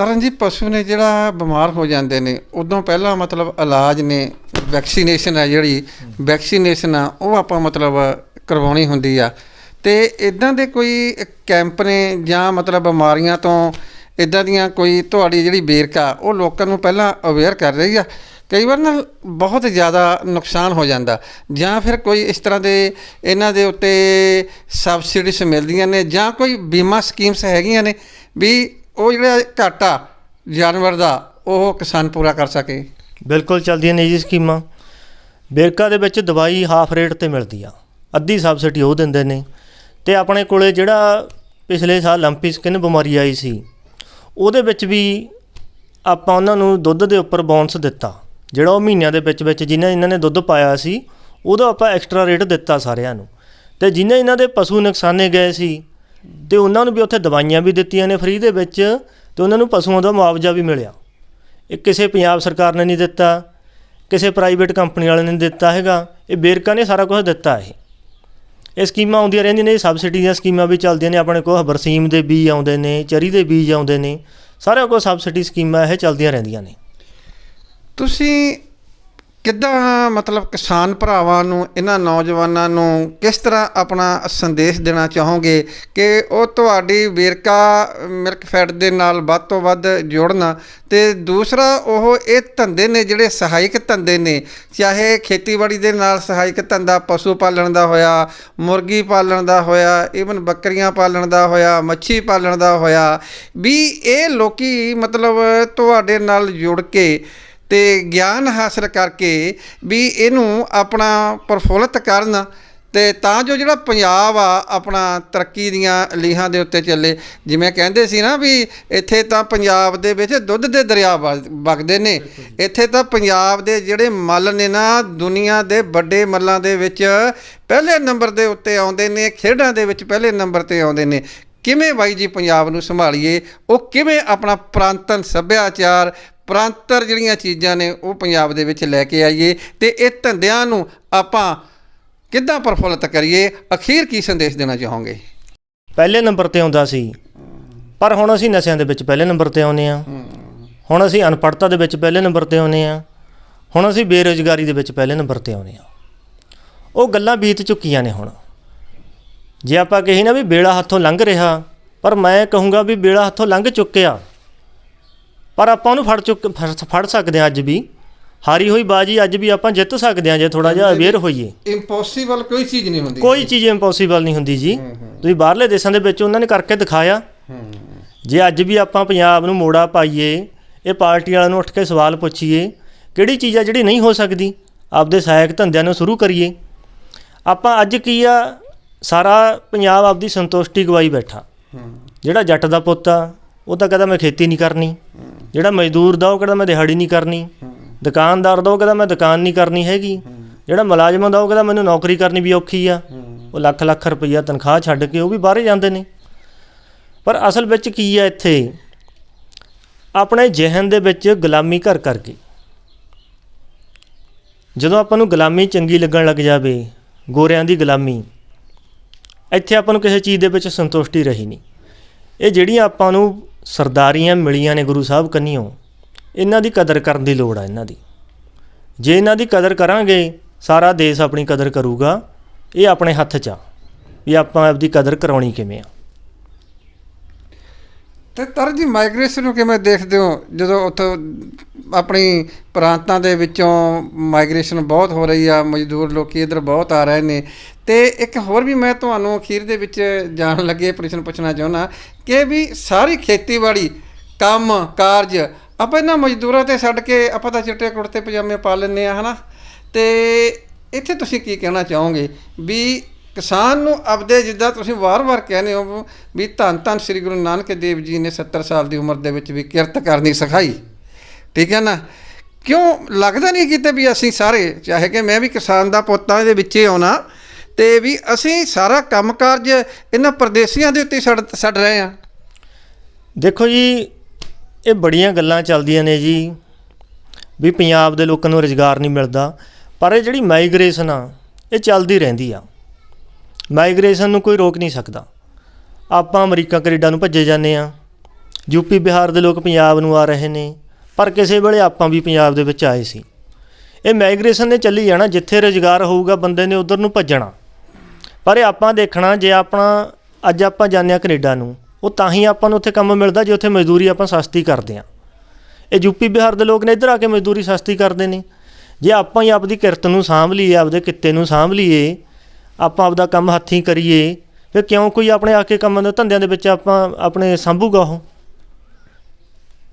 ਤਰਨ ਜੀ ਪਸ਼ੂ ਨੇ ਜਿਹੜਾ ਬਿਮਾਰ ਹੋ ਜਾਂਦੇ ਨੇ, ਉਦੋਂ ਪਹਿਲਾਂ ਮਤਲਬ ਇਲਾਜ ਨੇ ਵੈਕਸੀਨੇਸ਼ਨ ਆ ਜਿਹੜੀ ਵੈਕਸੀਨੇਸ਼ਨ ਆ, ਉਹ ਆਪਾਂ ਮਤਲਬ ਕਰਵਾਉਣੀ ਹੁੰਦੀ ਆ। ਤੇ ਇਦਾਂ ਦੇ ਕੋਈ ਕੈਂਪ ਨੇ ਜਾਂ ਮਤਲਬ ਬਿਮਾਰੀਆਂ ਤੋਂ ਇਦਾਂ ਦੀਆਂ ਕੋਈ ਤੁਹਾਡੀ ਜਿਹੜੀ ਵੇਰਕਾ ਉਹ ਲੋਕਾਂ ਨੂੰ ਪਹਿਲਾਂ ਅਵੇਅਰ ਕਰ ਰਹੀ ਆ। ਕਈ ਵਾਰ ਨਾ ਬਹੁਤ ਜ਼ਿਆਦਾ ਨੁਕਸਾਨ ਹੋ ਜਾਂਦਾ। ਜਾਂ ਫਿਰ ਕੋਈ ਇਸ ਤਰ੍ਹਾਂ ਦੇ ਇਹਨਾਂ ਦੇ ਉੱਤੇ ਸਬਸਿਡੀਜ਼ ਮਿਲਦੀਆਂ ਨੇ ਜਾਂ ਕੋਈ ਬੀਮਾ ਸਕੀਮਸ ਹੈਗੀਆਂ ਨੇ ਵੀ ਉਹ ਜਿਹੜਾ ਘਾਟਾ ਜਾਨਵਰ ਦਾ, ਉਹ ਕਿਸਾਨ ਪੂਰਾ ਕਰ ਸਕੇ। ਬਿਲਕੁਲ ਚੱਲਦੀਆਂ ਨੇ ਜੀ ਸਕੀਮਾਂ। ਬੇਰਕਾ ਦੇ ਵਿੱਚ ਦਵਾਈ ਹਾਫ ਰੇਟ ਤੇ ਮਿਲਦੀ ਆ। ਅੱਧੀ ਸਬਸਿਡੀ ਉਹ ਦਿੰਦੇ ਨੇ। ਤੇ ਆਪਣੇ ਕੋਲੇ ਜਿਹੜਾ ਪਿਛਲੇ ਸਾਲ ਲੰਪੀ ਸਕਿਨ ਬਿਮਾਰੀ ਆਈ ਸੀ, ਉਹਦੇ ਵਿੱਚ ਵੀ ਆਪਾਂ ਉਹਨਾਂ ਨੂੰ ਦੁੱਧ ਦੇ ਉੱਪਰ ਬੋਨਸ ਦਿੱਤਾ। ਜਿਹੜਾ ਉਹ ਮਹੀਨਿਆਂ ਦੇ ਵਿੱਚ ਵਿੱਚ ਜਿਨ੍ਹਾਂ ਇਹਨਾਂ ਨੇ ਦੁੱਧ ਪਾਇਆ ਸੀ, ਉਹਦਾ ਆਪਾਂ ਐਕਸਟਰਾ ਰੇਟ ਦਿੱਤਾ ਸਾਰਿਆਂ ਨੂੰ। ਤੇ ਜਿਨ੍ਹਾਂ ਇਹਨਾਂ ਦੇ ਪਸ਼ੂ ਨੁਕਸਾਨੇ ਗਏ ਸੀ ਤੇ ਉਹਨਾਂ ਨੂੰ ਵੀ ਉੱਥੇ ਦਵਾਈਆਂ ਵੀ ਦਿੱਤੀਆਂ ਨੇ ਫ੍ਰੀ ਦੇ ਵਿੱਚ ਤੇ ਉਹਨਾਂ ਨੂੰ ਪਸ਼ੂਆਂ ਦਾ ਮੁਆਵਜ਼ਾ ਵੀ ਮਿਲਿਆ। ਇਹ ਕਿਸੇ ਪੰਜਾਬ ਸਰਕਾਰ ਨੇ ਨਹੀਂ ਦਿੱਤਾ, ਕਿਸੇ ਪ੍ਰਾਈਵੇਟ ਕੰਪਨੀ ਵਾਲੇ ਨੇ ਨਹੀਂ ਦਿੱਤਾ ਹੈਗਾ, ਇਹ ਬੇਰਕਾ ਨੇ ਸਾਰਾ ਕੁਝ ਦਿੱਤਾ ਇਹ। ਇਹ ਸਕੀਮਾਂ ਆਉਂਦੀਆਂ ਰਹਿੰਦੀਆਂ ਨੇ ਇਹ ਸਬਸਿਡੀ ਦੀਆਂ ਸਕੀਮਾਂ ਵੀ ਚੱਲਦੀਆਂ ਨੇ, ਆਪਣੇ ਕੋਲ ਬਰਸੀਮ ਦੇ ਬੀਜ ਆਉਂਦੇ ਨੇ, ਚਰੀ ਦੇ ਬੀਜ ਆਉਂਦੇ ਨੇ ਸਾਰਿਆਂ ਕੋਲ ਸਬਸਿਡੀ ਸਕੀਮਾਂ ਇਹ ਚੱਲਦੀਆਂ ਰਹਿੰਦੀਆਂ ਨੇ। ਤੁਸੀਂ ਕਿੱਦਾਂ ਮਤਲਬ ਕਿਸਾਨ ਭਰਾਵਾਂ ਨੂੰ, ਇਹਨਾਂ ਨੌਜਵਾਨਾਂ ਨੂੰ ਕਿਸ ਤਰ੍ਹਾਂ ਆਪਣਾ ਸੰਦੇਸ਼ ਦੇਣਾ ਚਾਹੋਗੇ ਕਿ ਉਹ ਤੁਹਾਡੀ ਵੇਰਕਾ ਮਿਲਕ ਫੈਟ ਦੇ ਨਾਲ ਵੱਧ ਤੋਂ ਵੱਧ ਜੁੜਨ? ਤੇ ਦੂਸਰਾ, ਉਹ ਇਹ ਧੰਦੇ ਨੇ ਜਿਹੜੇ ਸਹਾਇਕ ਧੰਦੇ ਨੇ, ਚਾਹੇ ਖੇਤੀਬਾੜੀ ਦੇ ਨਾਲ ਸਹਾਇਕ ਧੰਦਾ ਪਸ਼ੂ ਪਾਲਣ ਦਾ ਹੋਇਆ, ਮੁਰਗੀ ਪਾਲਣ ਦਾ ਹੋਇਆ ਈਵਨ ਬੱਕਰੀਆਂ ਪਾਲਣ ਦਾ ਹੋਇਆ, ਮੱਛੀ ਪਾਲਣ ਦਾ ਹੋਇਆ, ਵੀ ਇਹ ਲੋਕੀ ਮਤਲਬ ਤੁਹਾਡੇ ਨਾਲ ਜੁੜ ਕੇ ਤੇ ਗਿਆਨ ਹਾਸਲ ਕਰਕੇ ਵੀ ਇਹਨੂੰ ਆਪਣਾ ਪ੍ਰਫੁੱਲਤ ਕਰਨ ਤੇ ਤਾਂ ਜੋ ਜਿਹੜਾ ਪੰਜਾਬ ਆ, ਆਪਣਾ ਤਰੱਕੀ ਦੀਆਂ ਲੀਹਾਂ ਦੇ ਉੱਤੇ ਚੱਲੇ। ਜਿਵੇਂ ਕਹਿੰਦੇ ਸੀ ਨਾ ਵੀ ਇੱਥੇ ਤਾਂ ਪੰਜਾਬ ਦੇ ਵਿੱਚ ਦੁੱਧ ਦੇ ਦਰਿਆ ਵਗਦੇ ਨੇ। ਇੱਥੇ ਤਾਂ ਪੰਜਾਬ ਦੇ ਜਿਹੜੇ ਮੱਲ ਨੇ ਨਾ, ਦੁਨੀਆ ਦੇ ਵੱਡੇ ਮੱਲਾਂ ਦੇ ਵਿੱਚ ਪਹਿਲੇ ਨੰਬਰ ਦੇ ਉੱਤੇ ਆਉਂਦੇ ਨੇ, ਖੇਡਾਂ ਦੇ ਵਿੱਚ ਪਹਿਲੇ ਨੰਬਰ ਤੇ ਆਉਂਦੇ ਨੇ। ਕਿਵੇਂ ਬਾਈ ਜੀ ਪੰਜਾਬ ਨੂੰ ਸੰਭਾਲੀਏ? ਉਹ ਕਿਵੇਂ ਆਪਣਾ ਪ੍ਰਾਂਤਨ ਸੱਭਿਆਚਾਰ ਪ੍ਰਾਂਤਰ ਜਿਹੜੀਆਂ ਚੀਜ਼ਾਂ ਨੇ ਉਹ ਪੰਜਾਬ ਦੇ ਵਿੱਚ ਲੈ ਕੇ ਆਈਏ ਤੇ ਇਹ ਧੰਦਿਆਂ ਨੂੰ ਆਪਾਂ ਕਿੱਦਾਂ ਪ੍ਰਫੁੱਲਤ ਕਰੀਏ, ਅਖੀਰ ਕੀ ਸੰਦੇਸ਼ ਦੇਣਾ ਚਾਹੋਗੇ? ਪਹਿਲੇ ਨੰਬਰ ਤੇ ਆਉਂਦਾ ਸੀ। ਪਰ ਹੁਣ ਅਸੀਂ ਨਸ਼ਿਆਂ ਦੇ ਵਿੱਚ ਪਹਿਲੇ ਨੰਬਰ ਤੇ ਆਉਂਦੇ ਆ ਹੁਣ ਅਸੀਂ ਅਨਪੜ੍ਹਤਾ ਦੇ ਵਿੱਚ ਪਹਿਲੇ ਨੰਬਰ ਤੇ ਆਉਂਦੇ ਆ ਹੁਣ ਅਸੀਂ ਬੇਰੁਜ਼ਗਾਰੀ ਦੇ ਵਿੱਚ ਪਹਿਲੇ ਨੰਬਰ ਤੇ ਆਉਂਦੇ ਆ ਉਹ ਗੱਲਾਂ ਬੀਤ ਚੁੱਕੀਆਂ ਨੇ ਹੁਣ। ਜੇ ਆਪਾਂ ਕਹੀ ਨਾ ਵੀ ਬੇੜਾ ਹੱਥੋਂ ਲੰਘ ਰਿਹਾ, ਪਰ ਮੈਂ ਕਹੂੰਗਾ ਵੀ ਬੇੜਾ ਹੱਥੋਂ ਲੰਘ ਚੁੱਕਿਆ। ਪਰ ਆਪਾਂ ਉਹਨੂੰ ਫੜ ਚੁੱਕ ਫੜ- ਫੜ ਸਕਦੇ ਹਾਂ ਅੱਜ ਵੀ। ਹਾਰੀ ਹੋਈ ਬਾਜੀ ਅੱਜ ਵੀ ਆਪਾਂ ਜਿੱਤ ਸਕਦੇ ਹਾਂ ਜੇ ਥੋੜਾ ਜਿਹਾ ਅਵੇਅਰ ਹੋਈਏ। ਇੰਪੋਸੀਬਲ ਕੋਈ ਚੀਜ਼ ਨਹੀਂ ਹੁੰਦੀ। ਕੋਈ ਚੀਜ਼ ਇੰਪੋਸੀਬਲ ਨਹੀਂ ਹੁੰਦੀ ਜੀ। ਤੁਸੀਂ ਬਾਹਰਲੇ ਦੇਸ਼ਾਂ ਦੇ ਵਿੱਚ ਉਹਨਾਂ ਨੇ ਕਰਕੇ ਦਿਖਾਇਆ। ਜੇ ਅੱਜ ਵੀ ਆਪਾਂ ਪੰਜਾਬ ਨੂੰ ਮੋੜਾ ਪਾਈਏ ਇਹ ਪਾਰਟੀ ਵਾਲਿਆਂ ਨੂੰ ਉੱਠ ਕੇ ਸਵਾਲ ਪੁੱਛੀਏ ਕਿਹੜੀ ਚੀਜ਼ ਆ ਜਿਹੜੀ ਨਹੀਂ ਹੋ ਸਕਦੀ? ਆਪਦੇ ਸਹਾਇਕ ਧੰਦਿਆਂ ਨੂੰ ਸ਼ੁਰੂ ਕਰੀਏ। ਆਪਾਂ ਅੱਜ ਕੀ ਆ? ਸਾਰਾ ਪੰਜਾਬ ਆਪਦੀ ਸੰਤੁਸ਼ਟੀ ਗਵਾਈ ਬੈਠਾ। ਜਿਹੜਾ ਜੱਟ ਦਾ ਪੁੱਤ ਆ ਉਹ ਤਾਂ ਕਹਿੰਦਾ ਮੈਂ ਖੇਤੀ ਨਹੀਂ ਕਰਨੀ। ਜਿਹੜਾ ਮਜ਼ਦੂਰ ਦਾ ਉਹ ਕਹਿੰਦਾ ਮੈਂ ਦਿਹਾੜੀ ਨਹੀਂ ਕਰਨੀ ਦੁਕਾਨਦਾਰ ਦਾ ਉਹ ਕਹਿੰਦਾ ਮੈਂ ਦੁਕਾਨ ਨਹੀਂ ਕਰਨੀ ਹੈਗੀ। ਜਿਹੜਾ ਮੁਲਾਜ਼ਮ ਦਾ ਉਹ ਕਹਿੰਦਾ ਮੈਨੂੰ ਨੌਕਰੀ ਕਰਨੀ ਵੀ ਔਖੀ ਆ। ਉਹ ਲੱਖ ਲੱਖ ਰੁਪਈਆ ਤਨਖਾਹ ਛੱਡ ਕੇ ਉਹ ਵੀ ਬਾਹਰੇ ਜਾਂਦੇ ਨੇ। ਪਰ ਅਸਲ ਵਿੱਚ ਕੀ ਆ ਇੱਥੇ? ਆਪਣੇ ਜ਼ਿਹਨ ਦੇ ਵਿੱਚ ਗੁਲਾਮੀ ਘਰ ਕਰਕੇ ਜਦੋਂ ਆਪਾਂ ਨੂੰ ਗੁਲਾਮੀ ਚੰਗੀ ਲੱਗਣ ਲੱਗ ਜਾਵੇ ਗੋਰਿਆਂ ਦੀ ਗੁਲਾਮੀ ਇੱਥੇ ਆਪਾਂ ਨੂੰ ਕਿਸੇ ਚੀਜ਼ ਦੇ ਵਿੱਚ ਸੰਤੁਸ਼ਟੀ ਰਹੀ ਨਹੀਂ। ਇਹ ਜਿਹੜੀਆਂ ਆਪਾਂ ਨੂੰ ਸਰਦਾਰੀਆਂ ਮਿਲੀਆਂ ਨੇ ਗੁਰੂ ਸਾਹਿਬ ਕੰਨਿਓ। ਇਹਨਾਂ ਦੀ ਕਦਰ ਕਰਨ ਦੀ ਲੋੜ ਆ ਇਹਨਾਂ ਦੀ। ਜੇ ਇਹਨਾਂ ਦੀ ਕਦਰ ਕਰਾਂਗੇ, ਸਾਰਾ ਦੇਸ਼ ਆਪਣੀ ਕਦਰ ਕਰੂਗਾ। ਇਹ ਆਪਣੇ ਹੱਥ 'ਚ ਆ ਵੀ ਆਪਾਂ ਆਪਦੀ ਕਦਰ ਕਰਾਉਣੀ ਕਿਵੇਂ ਆ। ਤੇ ਤਰ ਜੀ ਮਾਈਗ੍ਰੇਸ਼ਨ ਨੂੰ ਕਿਵੇਂ ਦੇਖਦੇ ਹੋ? ਜਦੋਂ ਉੱਥੋਂ ਆਪਣੀ ਪ੍ਰਾਂਤਾਂ ਦੇ ਵਿੱਚੋਂ ਮਾਈਗ੍ਰੇਸ਼ਨ ਬਹੁਤ ਹੋ ਰਹੀ ਆ, ਮਜ਼ਦੂਰ ਲੋਕੀ ਇਧਰ ਬਹੁਤ ਆ ਰਹੇ ਨੇ। ਤੇ ਇੱਕ ਹੋਰ ਵੀ ਮੈਂ ਤੁਹਾਨੂੰ ਅਖੀਰ ਦੇ ਵਿੱਚ ਜਾਣ ਲੱਗੇ, ਪ੍ਰਸ਼ਨ ਪੁੱਛਣਾ ਚਾਹੁੰਦਾ ਕਿ ਵੀ ਸਾਰੀ ਖੇਤੀਬਾੜੀ, ਕੰਮ, ਕਾਰਜ ਆਪਾਂ ਇਹਨਾਂ ਮਜ਼ਦੂਰਾਂ ਤੇ ਛੱਡ ਕੇ ਆਪਾਂ ਤਾਂ ਚਿੱਟੇ ਕੁੜਤੇ, ਪਜਾਮੇ ਪਾ ਲੈਂਦੇ ਆ ਹਨਾ? ਤੇ ਇੱਥੇ ਤੁਸੀਂ ਕੀ ਕਹਿਣਾ ਚਾਹੋਗੇ ਵੀ ਕਿਸਾਨ ਨੂੰ ਆਪਦੇ ਜਿੱਦਾਂ ਤੁਸੀਂ ਵਾਰ-ਵਾਰ ਕਹਿੰਦੇ ਹੋ ਵੀ ਧੰਨ ਧੰਨ ਸ੍ਰੀ ਗੁਰੂ ਨਾਨਕ ਦੇਵ ਜੀ ਨੇ 70 ਸਾਲ ਦੀ ਉਮਰ ਦੇ ਵਿੱਚ ਵੀ ਕਿਰਤ ਕਰਨੀ ਸਿਖਾਈ, ਠੀਕ ਹੈ ਨਾ? ਕਿਉਂ ਲੱਗਦਾ ਨਹੀਂ ਕਿਤੇ ਵੀ ਅਸੀਂ ਸਾਰੇ, ਚਾਹੇ ਕਿ ਮੈਂ ਵੀ ਕਿਸਾਨ ਦਾ ਪੁੱਤ ਹਾਂ, ਇਹਦੇ ਵਿੱਚ ਹੀ ਆਉਣਾ ਤੇ ਵੀ ਅਸੀਂ ਸਾਰਾ ਕੰਮਕਾਜ ਇਹਨਾਂ ਪਰਦੇਸੀਆਂ ਦੇ ਉੱਤੇ ਛੱਡ ਛੱਡ ਰਹੇ ਹਾਂ। ਦੇਖੋ ਜੀ, ਇਹ ਬੜੀਆਂ ਗੱਲਾਂ ਚੱਲਦੀਆਂ ਨੇ ਜੀ, ਵੀ ਪੰਜਾਬ ਦੇ ਲੋਕਾਂ ਨੂੰ ਰੁਜ਼ਗਾਰ ਨਹੀਂ ਮਿਲਦਾ, ਪਰ ਇਹ ਜਿਹੜੀ ਮਾਈਗ੍ਰੇਸ਼ਨ ਆ, ਇਹ ਚੱਲਦੀ ਰਹਿੰਦੀ ਆ। ਮਾਈਗ੍ਰੇਸ਼ਨ ਨੂੰ ਕੋਈ ਰੋਕ ਨਹੀਂ ਸਕਦਾ। ਆਪਾਂ ਅਮਰੀਕਾ, ਕੈਨੇਡਾ ਨੂੰ ਭੱਜੇ ਜਾਂਦੇ ਆ ਯੂਪੀ ਬਿਹਾਰ ਦੇ ਲੋਕ ਪੰਜਾਬ ਨੂੰ ਆ ਰਹੇ ਨੇ, ਪਰ ਕਿਸੇ ਵੇਲੇ ਆਪਾਂ ਵੀ ਪੰਜਾਬ ਦੇ ਵਿੱਚ ਆਏ ਸੀ। ਇਹ ਮਾਈਗ੍ਰੇਸ਼ਨ ਨੇ ਚੱਲੀ ਜਾਣਾ, ਜਿੱਥੇ ਰੁਜ਼ਗਾਰ ਹੋਊਗਾ, ਬੰਦੇ ਨੇ ਉਧਰ ਨੂੰ ਭੱਜਣਾ। ਪਰ ਇਹ ਆਪਾਂ ਦੇਖਣਾ, ਜੇ ਆਪਣਾ, ਅੱਜ ਆਪਾਂ ਜਾਂਦੇ ਹਾਂ ਕੈਨੇਡਾ ਨੂੰ, ਉਹ ਤਾਂ ਹੀ ਆਪਾਂ ਨੂੰ ਉੱਥੇ ਕੰਮ ਮਿਲਦਾ, ਜੇ ਉੱਥੇ ਮਜ਼ਦੂਰੀ ਆਪਾਂ ਸਸਤੀ ਕਰਦੇ ਹਾਂ। ਇਹ ਯੂਪੀ ਬਿਹਾਰ ਦੇ ਲੋਕ ਨੇ ਇੱਧਰ ਆ ਕੇ ਮਜ਼ਦੂਰੀ ਸਸਤੀ ਕਰਦੇ ਨੇ। ਜੇ ਆਪਾਂ ਹੀ ਆਪਦੀ ਕਿਰਤ ਨੂੰ ਸਾਂਭ ਲਈਏ, ਆਪਦੇ ਕਿੱਤੇ ਨੂੰ ਸਾਂਭ ਲਈਏ, ਆਪਾਂ ਆਪਦਾ ਕੰਮ ਹੱਥੀਂ ਕਰੀਏ, ਫਿਰ ਕਿਉਂ ਕੋਈ ਆਪਣੇ ਆ ਕੇ ਕੰਮ ਦੇ ਧੰਦਿਆਂ ਦੇ ਵਿੱਚ ਆਪਾਂ, ਆਪਣੇ ਸੰਭੂਗਾ ਉਹ?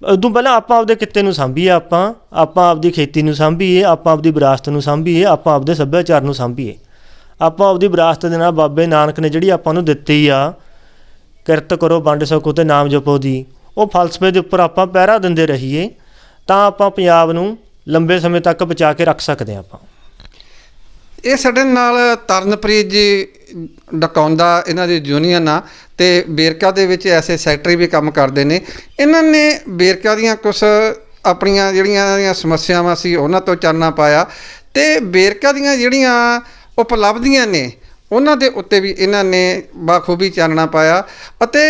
ਉਦੋਂ ਪਹਿਲਾਂ ਆਪਾਂ ਆਪਦੇ ਕਿੱਤੇ ਨੂੰ ਸਾਂਭੀਏ ਆਪਾਂ ਆਪਾਂ ਆਪਦੀ ਖੇਤੀ ਨੂੰ ਸਾਂਭੀਏ, ਆਪਾਂ ਆਪਦੀ ਵਿਰਾਸਤ ਨੂੰ ਸਾਂਭੀਏ, ਆਪਾਂ ਆਪਦੇ ਸੱਭਿਆਚਾਰ ਨੂੰ ਸਾਂਭੀਏ। ਆਪਾਂ ਆਪਦੀ ਵਿਰਾਸਤ ਦੇ ਨਾਲ ਬਾਬੇ ਨਾਨਕ ਨੇ ਜਿਹੜੀ ਆਪਾਂ ਨੂੰ ਦਿੱਤੀ ਆ, ਕਿਰਤ ਕਰੋ ਵੰਡ ਸਕੋ ਤੇ ਨਾਮ ਜਪੋ ਦੀ, ਉਹ ਫਲਸਫੇ ਦੇ ਉੱਪਰ ਆਪਾਂ ਪਹਿਰਾ ਦਿੰਦੇ ਰਹੀਏ, ਤਾਂ ਆਪਾਂ ਪੰਜਾਬ ਨੂੰ ਲੰਬੇ ਸਮੇਂ ਤੱਕ ਬਚਾ ਕੇ ਰੱਖ ਸਕਦੇ ਹਾਂ ਆਪਾਂ। ਇਹ ਸਾਡੇ ਨਾਲ ਤਰਨਪ੍ਰੀਤ ਜੀ ਡਕਾਉਂਦਾ, ਇਹਨਾਂ ਦੀ ਯੂਨੀਅਨ ਆ, ਤੇ ਬੇਰਕਾ ਦੇ ਵਿੱਚ ਐਸੇ ਸੈਕਟਰੀ ਵੀ ਕੰਮ ਕਰਦੇ ਨੇ। ਇਹਨਾਂ ਨੇ ਬੇਰਕਾ ਦੀਆਂ ਕੁਝ ਆਪਣੀਆਂ ਜਿਹੜੀਆਂ ਸਮੱਸਿਆਵਾਂ ਸੀ, ਉਹਨਾਂ ਤੋਂ ਚਾਨਣਾ ਪਾਇਆ, ਤੇ ਬੇਰਕਾ ਦੀਆਂ ਜਿਹੜੀਆਂ ਉਪਲਬਧੀਆਂ ਨੇ। ਉਹਨਾਂ ਦੇ ਉੱਤੇ ਵੀ ਇਹਨਾਂ ਨੇ ਬਾਖੂਬੀ ਚਾਨਣਾ ਪਾਇਆ ਅਤੇ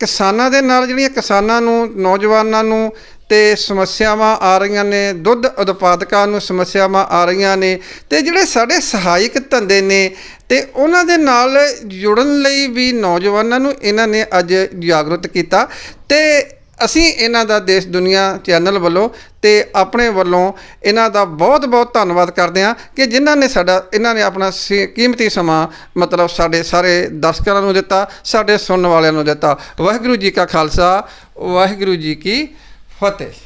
ਕਿਸਾਨਾਂ ਦੇ ਨਾਲ ਜਿਹੜੀਆਂ ਕਿਸਾਨਾਂ ਨੂੰ, ਨੌਜਵਾਨਾਂ ਨੂੰ ਤੇ ਸਮੱਸਿਆਵਾਂ ਆ ਰਹੀਆਂ ਨੇ, ਦੁੱਧ ਉਤਪਾਦਕਾਂ ਨੂੰ ਸਮੱਸਿਆਵਾਂ ਆ ਰਹੀਆਂ ਨੇ ਤੇ ਜਿਹੜੇ ਸਾਡੇ ਸਹਾਇਕ ਧੰਦੇ ਨੇ ਤੇ ਉਹਨਾਂ ਦੇ ਨਾਲ ਜੁੜਨ ਲਈ ਵੀ ਨੌਜਵਾਨਾਂ ਨੂੰ ਇਹਨਾਂ ਨੇ ਅੱਜ ਜਾਗਰੂਕ ਕੀਤਾ ਤੇ ਅਸੀਂ ਇਹਨਾਂ ਦਾ ਦੇਸ਼ ਦੁਨੀਆ ਚੈਨਲ ਵੱਲੋਂ ਤੇ ਆਪਣੇ ਵੱਲੋਂ ਇਹਨਾਂ ਦਾ ਬਹੁਤ-ਬਹੁਤ ਧੰਨਵਾਦ ਕਰਦੇ ਹਾਂ ਕਿ ਜਿਨ੍ਹਾਂ ਨੇ ਸਾਡਾ, ਇਹਨਾਂ ਨੇ ਆਪਣਾ ਸੀ- ਕੀਮਤੀ ਸਮਾਂ ਮਤਲਬ ਸਾਡੇ ਸਾਰੇ ਦਰਸ਼ਕਾਂ ਨੂੰ ਦਿੱਤਾ, ਸਾਡੇ ਸੁਣਨ ਵਾਲਿਆਂ ਨੂੰ ਦਿੱਤਾ। ਵਾਹਿਗੁਰੂ ਜੀ ਕਾ ਖਾਲਸਾ, ਵਾਹਿਗੁਰੂ ਜੀ ਕੀ ਫਤਿਹ।